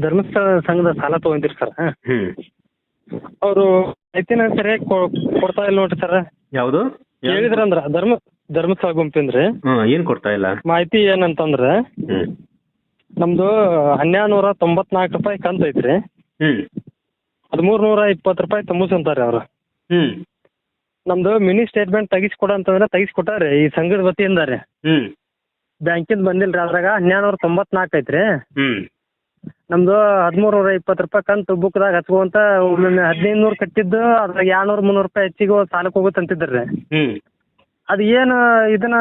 ಧರ್ಮಸ್ಥಳ ಸಂಘದ ಸಾಲ ತೊಗೊಂತೀರಿ ಸರ್. ಹ್ಮ್. ಅವರು ಐತಿನ ಸರಿಯಾಗಿ ಕೊಡ್ತಾ ಇಲ್ಲ ನೋಡ್ರಿ ಸರ್. ಯಾವುದು? ಹೇಳಿದ್ರಂದ್ರ ಧರ್ಮ ಧರ್ಮಸ್ಥಳ ಗುಂಪಿಂದ್ರಿ. ಹ್ಮ್ ಏನ್ ಕೊಡ್ತಾ ಇಲ್ಲ? ಮಾಹಿತಿ ಏನಂತಂದ್ರ ಹ್ಮ್. ನಮ್ದು ಹನ್ನೆರಡು ನೂರ ತೊಂಬತ್ನಾಲ್ಕು ರೂಪಾಯಿ ಕಂತ ಐತ್ರಿ. ಹ್ಮ್. ಹದಿಮೂರು ನೂರ ಇಪ್ಪತ್ತು ರೂಪಾಯಿ ತುಂಬಿಸಂತಾರೆ ಅವ್ರ. ಹ್ಮ್. ನಮ್ದು ಮಿನಿ ಸ್ಟೇಟ್ಮೆಂಟ್ ತೆಗಿಸ್ಕೊಡ ಅಂತಂದ್ರೆ ತೆಗಿಸ್ಕೊಟ್ಟಾರೆ ಈ ಸಂಘದ ವತಿಯಿಂದ ರೀ ಹ್ಮ್. ಬ್ಯಾಂಕಿಂದ ಬಂದಿಲ್ರಿ ಅದ್ರಾಗ ಹನ್ನೆರಡು ನೂರ ತೊಂಬತ್ನಾಲ್ಕು ಐತ್ರಿ. ಹ್ಮ್. ನಮ್ದು ಹದಿಮೂರ್ ನೂರ ಇಪ್ಪತ್ತು ರೂಪಾಯಿ ಕಂತು ಬುಕ್ದಾಗ ಹಚ್ಕೊಂತ ಒಮ್ಮೊಮ್ಮೆ ಹದಿನೈದು ನೂರು ಕಟ್ಟಿದ್ದು ಅದ್ರಾಗ ಎರಡ್ನೂರು ಮುನ್ನೂರು ರೂಪಾಯಿ ಹೆಚ್ಚಿಗೆ ಸಾಲಕ್ಕೆ ಹೋಗುತ್ತೆ ಅಂತಿದ್ರಿ. ಹ್ಮ್. ಅದು ಏನು ಇದನ್ನ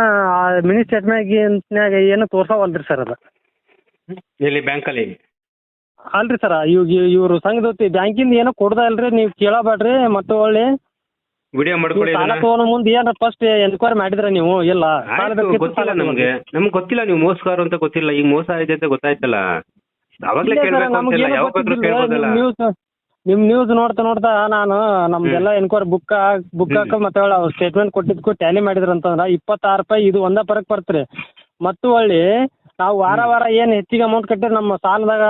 ಮಿನಿ ಸ್ಟೇಟ್ಮೆಂಟ್ನ್ಯಾಗ ಏನು ತೋರ್ಸವಲ್ರಿ ಸರ್ ಅದು? ಎಲ್ಲಿ ಬ್ಯಾಂಕಲ್ಲಿ? ಅಲ್ರಿ ಸರ್ ಇವ್ ಇವ್ರು ಸಂಘದ ವತಿ ಬ್ಯಾಂಕಿಂದ ಏನೋ ಕೊಡ್ದಾ ಇಲ್ರಿ ನೀವು ಕೇಳಬೇಡ್ರಿ ಮತ್ತೆ ಒಳ್ಳೆ ವಿಡಿಯೋ ಮಾಡ್ಕೊಳ್ಳಿ ಸಾಲ ಇದನ್ನ. ಮುಂದೆ ಏನ ಫಸ್ಟ್ ಎನ್ಕ್ವೈರಿ ಮಾಡಿದ್ರೆ ನೀವು ಇಲ್ಲ. ಸಾಲ ಆಯ್ತು, ಬೇಕಿತ್ತು, ಗೊತ್ತಿಲ್ಲ ಸಾಲ ನಮ್ಗೆ. ನಮ್ಗೆ ಗೊತ್ತಿಲ್ಲ ನೀವು ಮೋಸಗಾರ ಅಂತ ಗೊತ್ತಿಲ್ಲ ಈಗ ಮೋಸ ಆಗಿದೆ ಅಂತ ಗೊತ್ತಾಯ್ತಲ್ಲ. ಅವಾಗ್ಲೇ ಕೇಳ್ಬೇಕು ಅಂತಿಲ್ಲ. ಕೇಳ್ಬೋದಲ್ಲ? ನಿಮ್ ನ್ಯೂಸ್ ನೋಡ್ತಾ ನೋಡ್ತಾ ನಾನು ನಮ್ದೆಲ್ಲ ಎನ್ಕ್ವೈರಿ ಬುಕ್ ಬುಕ್. ಹಾಕ ಮತ್ತೆ ಅವ್ರು ಸ್ಟೇಟ್ಮೆಂಟ್ ಕೊಟ್ಟಿದ್ಕು ಟ್ಯಾಲಿ ಮಾಡಿದ್ರ ಅಂತಂದ್ರ ಇಪ್ಪತ್ತಾರು ರೂಪಾಯಿ ಇದು ಒಂದ ಪರಕ್ ಬರ್ತ್ರಿ ಮತ್ತು ಹೊಳ್ಳಿ ನಾವು ವಾರ ವಾರ ಏನ್ ಹೆಚ್ಚಿಗೆ ಅಮೌಂಟ್ ಕಟ್ಟಿದ್ರೆ ನಮ್ಮ ಸಾಲದಾಗ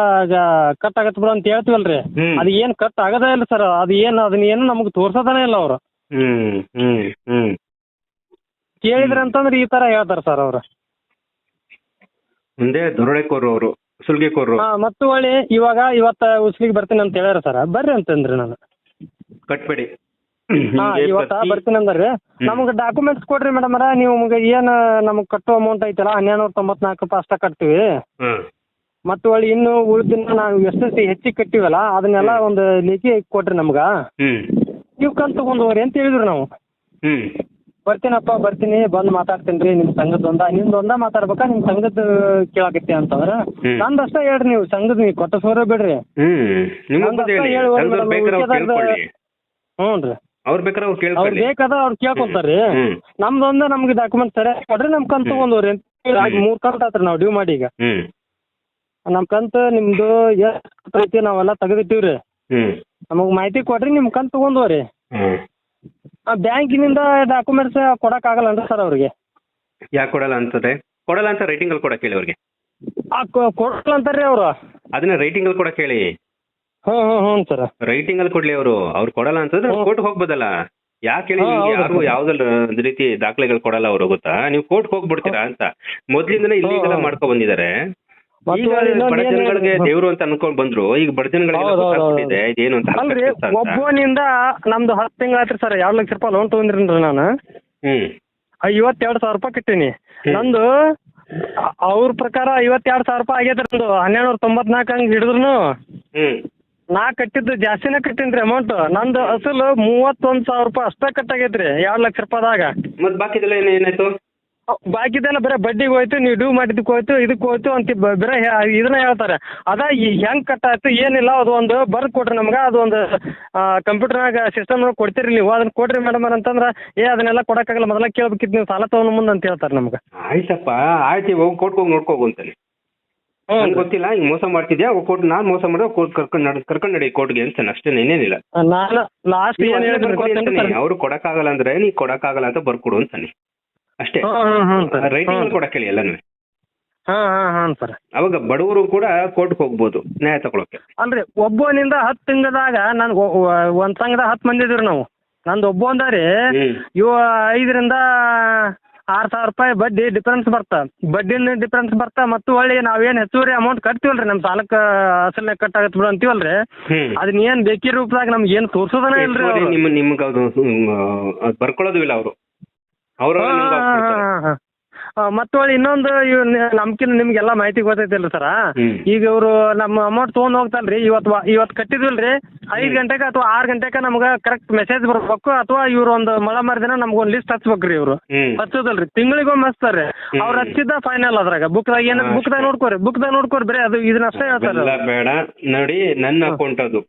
ಕಟ್ ಆಗತ್ ಬಿಡು ಅಂತ ಹೇಳ್ತೀವಲ್ರಿ. ಅದ್ ಏನ್ ಕಟ್ ಆಗದೇ ಇಲ್ಲ ಸರ್ ಅದು ಏನ್ ಅದನ್ನ ಏನು ನಮ್ಗೆ ತೋರ್ಸೋದನೇ ಇಲ್ಲ ಅವ್ರು. ಹ್ಮ್ ಹ್ಮ್ ಹ್ಮ್. ಕೇಳಿದ್ರೆ ಅಂತಂದ್ರೆ ಈ ತರ ಹೇಳ್ತಾರ ಸರ್ ಅವ್ರು. ಮುಂದೆ ದರೋಡೆಕೋರು ಅವರು. ಸುಲ್ಗೆಕೋರು ಹಾ ಮತ್ತು ಹೊಳ್ಳಿ ಇವಾಗ ಇವತ್ತ ಉಸ್ಲಿಗೆ ಬರ್ತೀನಿ ಅಂತ ಹೇಳ್ಯಾರ ಸರ್ ಬರ್ರಿ ಅಂತಂದ್ರಿ ನಾನು. ಕಟ್ಬೇಡಿ. ಹಾ ನಿಮ್ಗೆ ಇವತ್ತ ಪ್ರತಿ- ಬರ್ತೀನಿ ಅಂದ್ರಿ. ನಮ್ಗೆ ಡಾಕ್ಯುಮೆಂಟ್ಸ್ ಕೊಡ್ರಿ ಮೇಡಮ್ ನೀವು ಏನ್ ನಮ್ಗೆ ಕಟ್ಟೋ ಅಮೌಂಟ್ ಐತಲ್ಲ ಹನ್ನೆರಡು ನೂರ ತೊಂಬತ್ನಾಲ್ಕು ಅಷ್ಟ ಕಟ್ತೀವಿ. ಹ್ಮ್ ಮತ್ತು ಒಳ್ಳೆ ಇನ್ನು ಉಳಿದಿನ ನಾವು ಎಷ್ಟು ಹೆಚ್ಚಿಗೆ ಕಟ್ಟಿವಲ್ಲ ಅದನ್ನೆಲ್ಲ ಒಂದು ಲೇಖಿ ಕೊಟ್ರಿ ನಮ್ಗ. ಹ್ಮ್. ನೀವು ಕಂತು ತಗೊಂಡೋಗ್ರಿ ಅಂತ ಹೇಳಿದ್ರು ನಾವು. ಹ್ಮ್. ಬರ್ತೀನಪ್ಪ ಬರ್ತೀನಿ ಬಂದ್ ಮಾತಾಡ್ತೀನಿ ರೀ ನಿಮ್ಮ ಸಂಘದ ಒಂದ. ನಿಮ್ದು ಒಂದ ಮಾತಾಡ್ಬೇಕಾ ನಿಮ್ಮ ಸಂಘದ ಕೇಳಾಕತ್ತಿ ಅಂತಂದ್ರ? ಹ್ಮ್. ಅಷ್ಟ ಅಷ್ಟೇ ಹೇಳ್ರಿ ನೀವು ಸಂಘದ್ ನೀವು ಕೊಟ್ಟ ಸೋರ ಬಿಡ್ರಿ. ಹ್ಮ್. ಅವ್ರ ಹಂಗಂತ ಹೇಳಿ ಹೇಳಿ ಹೋಗಿ ಸಂಘದವ್ರು ಮೇಡಮ್ ಬೇಕಾದ್ರೆ ಅವ್ರು ಉಳ್ಕೆದಾರ್ದ- ಕೇಳ್ಕೊಳ್ಳಿ. ಹ್ಞೂ ರೀ. ಅವ್ರು ಬೇಕಾದ್ರೆ ಅವ್ರು ಅವ್ರು ಕೇಳ್ಕೊಳ್ಳಿ. ಬೇಕಾದ ಅವ್ರು ಕೇಳ್ಕೊಂತಾರ್ರಿ ಹ್ಮ್. ನಮ್ದು ನಮ್ಗೆ ಡಾಕ್ಯುಮೆಂಟ್ ಸರಿಯಾಗಿ ಕೊಡ್ರಿ ನಮ್ ಕಂತು ತಗೊಂಡವ್ರಿ ಮೂರ್ ಕಂತ ಆತ್ರಿ ನಾವು ಡ್ಯೂ ಮಾಡಿ ಈಗ. ಹ್ಮ್. ನಮ್ಮ ಕಂತು ನಿಮ್ದು ಎಷ್ಟು ಐತಿ ನಾವೆಲ್ಲ ತೆಗೆದಿಟ್ಟಿವ್ರಿ. ಹ್ಮ್. ನಮಗೆ ಮಾಹಿತಿ ಕೊಡ್ರಿ ನಿಮ್ ಕಂತ ತಗೊಂಡವ್ರಿ ಹ್ಮ್. ಬ್ಯಾಂಕಿನಿಂದ ಡಾಕ್ಯುಮೆಂಟ್ಸ್ ಕೊಡಕ್ಕಾಗಲ್ಲನ್ರಿ ಸರ್ ಅವ್ರಿಗೆ. ಯಾಕೆ ಕೊಡಲ್ಲ ಅಂತಾರೆ ಕೊಡಲ್ಲ ಅಂತ ರೈಟಿಂಗ್ ಅಲ್ಲಿ ಕೊಡಕ್ ಹೇಳಿ ಅವ್ರಿಗೆ. ಆ ಕೊಡಲ್ಲ ಅಂತಾರ್ರಿ ಅವರು. ಅದನ್ನ ರೈಟಿಂಗ್ ಅಲ್ಲಿ ಕೊಡಕ್ ಹೇಳಿ. ಹ್ಞೂ ಹ್ಞೂ ಹ್ಞೂ ಸರ್. ರೈಟಿಂಗ್ ಅಲ್ಲಿ ಕೊಡ್ಲಿ ಅವರು. ಅವ್ರು ಕೊಡಲ್ಲ ಅಂತಂದ್ರೆ ಹ್ಮ್. ಕೋರ್ಟ್ ಹೋಗ್ಬೋದಲ್ಲ. ಯಾಕೆ ಹೇಳಿ ಹಾ, ನಿಮ್ಗೆ ಹೌದು ಯಾರಿಗೂ ಸರ್. ಯಾವ್ದಲ್ಲ ರೀತಿ ದಾಖಲೆಗಳು ಕೊಡಲ್ಲ ಅವ್ರು ಗೊತ್ತಾ? ನೀವು ಕೋರ್ಟ್ ಹೋಗ್ಬಿಡ್ತೀರಾ ಅಂತ. ಮೊದ್ಲಿಂದನೇ ಇಲ್ಲಿಗೆಲ್ಲ ಹಾ. ಮಾಡ್ಕೊ ಬಂದಿದ್ದಾರೆ. ಈಗ ಇನ್ನೊಂದ್ ಜನಗಳಿಗೆ ಹೇಳಿದ್ರು? ದೇವ್ರು ಅಂತ ಅನ್ಕೊಂಡ್ ಬಂದ್ರು ಈಗ ಬಡಜನಗಳಿಗೆ ಏನು ಅಂತ ಅಲ್ರಿ ಒಬ್ಬನಿಂದ ನಮ್ದು ಹತ್ತು ತಿಂಗಳ ಆಯ್ತು ಸರ್ ಎರಡು ಲಕ್ಷ ರೂಪಾಯಿ ಲೋನ್ ತಗೊಂಡ್ರಿ ನಾನು? ಐವತ್ತೆರಡು ಸಾವಿರ ರೂಪಾಯಿ ಕಟ್ಟೀನಿ. ನಂದು ಅವ್ರ ಪ್ರಕಾರ ಐವತ್ತೆರಡು ಸಾವಿರ ರೂಪಾಯಿ ಆಗೈತೆ ನಂದು ಹನ್ನೆರಡು ನೂರ ತೊಂಬತ್ನಾಲ್ಕು ಹಂಗೆ ಹಿಡಿದ್ರು ನಾ ಕಟ್ಟಿದ್ದು ಜಾಸ್ತಿನೇ ಕಟ್ಟಿನ್ರಿ ಅಮೌಂಟ್ ನಂದು ಅಸಲು ಮೂವತ್ತೊಂದು ಸಾವಿರ ರೂಪಾಯಿ ಅಷ್ಟೇ ಕಟ್ಟಾಗೈತ್ರಿ ಎರಡು ಲಕ್ಷ ರೂಪಾಯಿದಾಗ. ಮತ್ ಬಾಕಿದೆಲ್ಲ ಏನ್- ಏನಾಯ್ತು? ಬಾಕಿದೆಲ್ಲ ಬರೀ ಬಡ್ಡಿಗೆ ಹೋಯ್ತು ನೀವು ಡ್ಯೂ ಮಾಡಿದ್ದಕ್ಕೆ ಹೋಯ್ತು ಇದಕ್ಕೆ ಹೋಯ್ತು ಅಂತ ಬ- ಬರೀ ಹೇ- ಇದನ್ನ ಹೇಳ್ತಾರೆ. ಅದ ಈ ಹೆಂಗ್ ಆಯ್ತು ಏನಿಲ್ಲ ಅದು ಒಂದು ಬರ್ದು ಕೊಡ್ರಿ ನಮ್ಗೆ ಅದು ಒಂದು ಕಂಪ್ಯೂಟರ್ನಾಗ ಸಿಸ್ಟಮ್ನಾಗ ಕೊಡ್ತೀರಿ ನೀವು. ಅದನ್ನ ಕೊಡ್ರಿ ಮೇಡಮ್ ಅಂತಂದ್ರೆ ಏ ಅದನ್ನೆಲ್ಲ ಕೊಡಕ್ಕಾಗಲ್ಲ ಮೊದಲ ಕೇಳ್ಬೇಕಿತ್ತು ನೀವು ಸಾಲ ತಗೊಂಡ್ ಮುಂದೆ ಅಂತ ಹೇಳ್ತಾರೆ ನಮ್ಗೆ. ಆಯ್ತಪ್ಪ ಆಯ್ತು ಹೋಗಿ ಕೋರ್ಟ್ ಹೋಗಿ ನೋಡ್ಕೋಗು ಅಂತಾನೆ ನನ್ಗೆ ಗೊತ್ತಿಲ್ಲ ಹಿಂಗ್ ಮೋಸ ಮಾಡ್ತಿದ್ಯಾ? ಕೋರ್ಟ್ ನಾನ್ ಮೋಸ ಮಾಡೋ ಕೋರ್ಟ್ ಕರ್ಕೊಂಡ್ ನಡ್ ಕರ್ಕೊಂಡ್ ನಡಿ ಕೋರ್ಟ್ಗೆ ಅಂತಾನೆ ಅಷ್ಟೇ ಇನ್ನೇನಿಲ್ಲ. ನಾನು ಲಾಸ್ಟ್ ಏನು ಹೇಳಿದ್ರು ಗೊತ್ತೇನ್ರಿ ಸರ್? ಅವ್ರು ಕೊಡಕ್ಕಾಗಲ್ಲ ಅಂದ್ರೆ ನೀ ಕೊಡಕ್ಕಾಗಲ್ಲ ಅಂತ ಬರ್ಕೊಡು ಅಂತಾನೆ ಅಷ್ಟೇ. ರೈಟಿಂಗ್ ಕೊಡಕ್ ಹೇಳಿ ಎಲ್ಲಾನು ಹಾ ಹಾ ಹಾಂ ಸರ್ ಅವಾಗ ಬಡವರು ಕೂಡ ಕೋರ್ಟ್ಗೆ ಹೋಗ್ಬೋದು ನ್ಯಾಯ ತಗೊಳಕ್ಕೆ. ಅಲ್ರಿ ಒಬ್ಬನಿಂದ ಹತ್ತು ತಿಂಗದಾಗ ನನ್ ಒಂದ್ ತಂಗದ ಹತ್ತು ಮಂದಿ ಇದ್ರಿ ನಾವು. ನಂದು ಒಬ್ಬ ರೀ ಇವ ಐದರಿಂದ ಆರ್ ಸಾವಿರ ರೂಪಾಯಿ ಬಡ್ಡಿ ಡಿಫ್ರೆನ್ಸ್ ಬರ್ತಾ. ಬಡ್ಡಿನ ಡಿಫ್ರೆನ್ಸ್ ಬರ್ತಾ ಮತ್ತು ಹೊಳ್ಳಿ ನಾವೇನ್ ಹೆಚ್ಚುವರಿ ಅಮೌಂಟ್ ಕಟ್ತೀವಲ್ರಿ ನಮ್ಮ ಸಾಲಕ್ಕೆ ಕಟ್ ಆಗತ್ ಬಿಡು ಅಂತೀವಲ್ರಿ. ಅದನ್ನ ಏನ್ ಬೇಕಿ ರೂಪದಾಗ ನಮ್ಗೆ ಏನ್ ತೋರ್ಸೋದನ ಇಲ್ರಿ. ನಿಮ್ ನಿಮ್ಗೆ ಅದು ಹ್ಮ್, ಬರ್ಕೊಳ್ಳೋದು ಇಲ್ಲ ಅವರು. ಅವರು. ಮತ್ತೆ ಇನ್ನೊಂದು ಇವ್ ನಮ್ಕಿನ ನಿಮ್ಗೆಲ್ಲ ಮಾಹಿತಿ ಗೊತ್ತೈತಿಲ್ರಿ ಸರ. ಈಗ ಇವರು ನಮ್ಮ ಅಮೌಂಟ್ ತಗೊಂಡ್ ಹೋಗ್ತಾನ್ರಿ ಇವತ್ ಇವತ್ ಕಟ್ಟಿದ್ವಿಲ್ರಿ ಐದ್ ಗಂಟೆಗ ಅಥವಾ ಆರ್ ಗಂಟೆಗ ನಮ್ಗ ಕರೆಕ್ಟ್ ಮೆಸೇಜ್ ಬರ್ಬೇಕು ಅಥವಾ ಇವ್ರ ಒಂದು ಮಳ ಮರದಿನ ನಮ್ಗ ಒಂದ್ ಲಿಸ್ಟ್ ಹಚ್ಬೇಕ್ರಿ ಇವ್ರು. ಹಚ್ಚುದಲ್ರಿ ತಿಂಗಳಿಗೊಮ್ಮೆ ಹಚ್ತಾರ್ರಿ ಅವ್ರ ಹಚ್ಚಿದ್ದ ಫೈನಲ್ ಅದ್ರಾಗ. ಬುಕ್ದಾಗ ಏನ ಬುಕ್ ದಾಗ ನೋಡ್ಕೋರಿ ಬುಕ್ದಾಗ ನೋಡ್ಕೋರಿ ಬರೀ ಅದು ಇದನ್ನ ಅಷ್ಟೇ ಹೇಳ್ತಾರ ಬೇಡ. ನೋಡಿ ನನ್ನ ಅಕೌಂಟ್ ಅದು.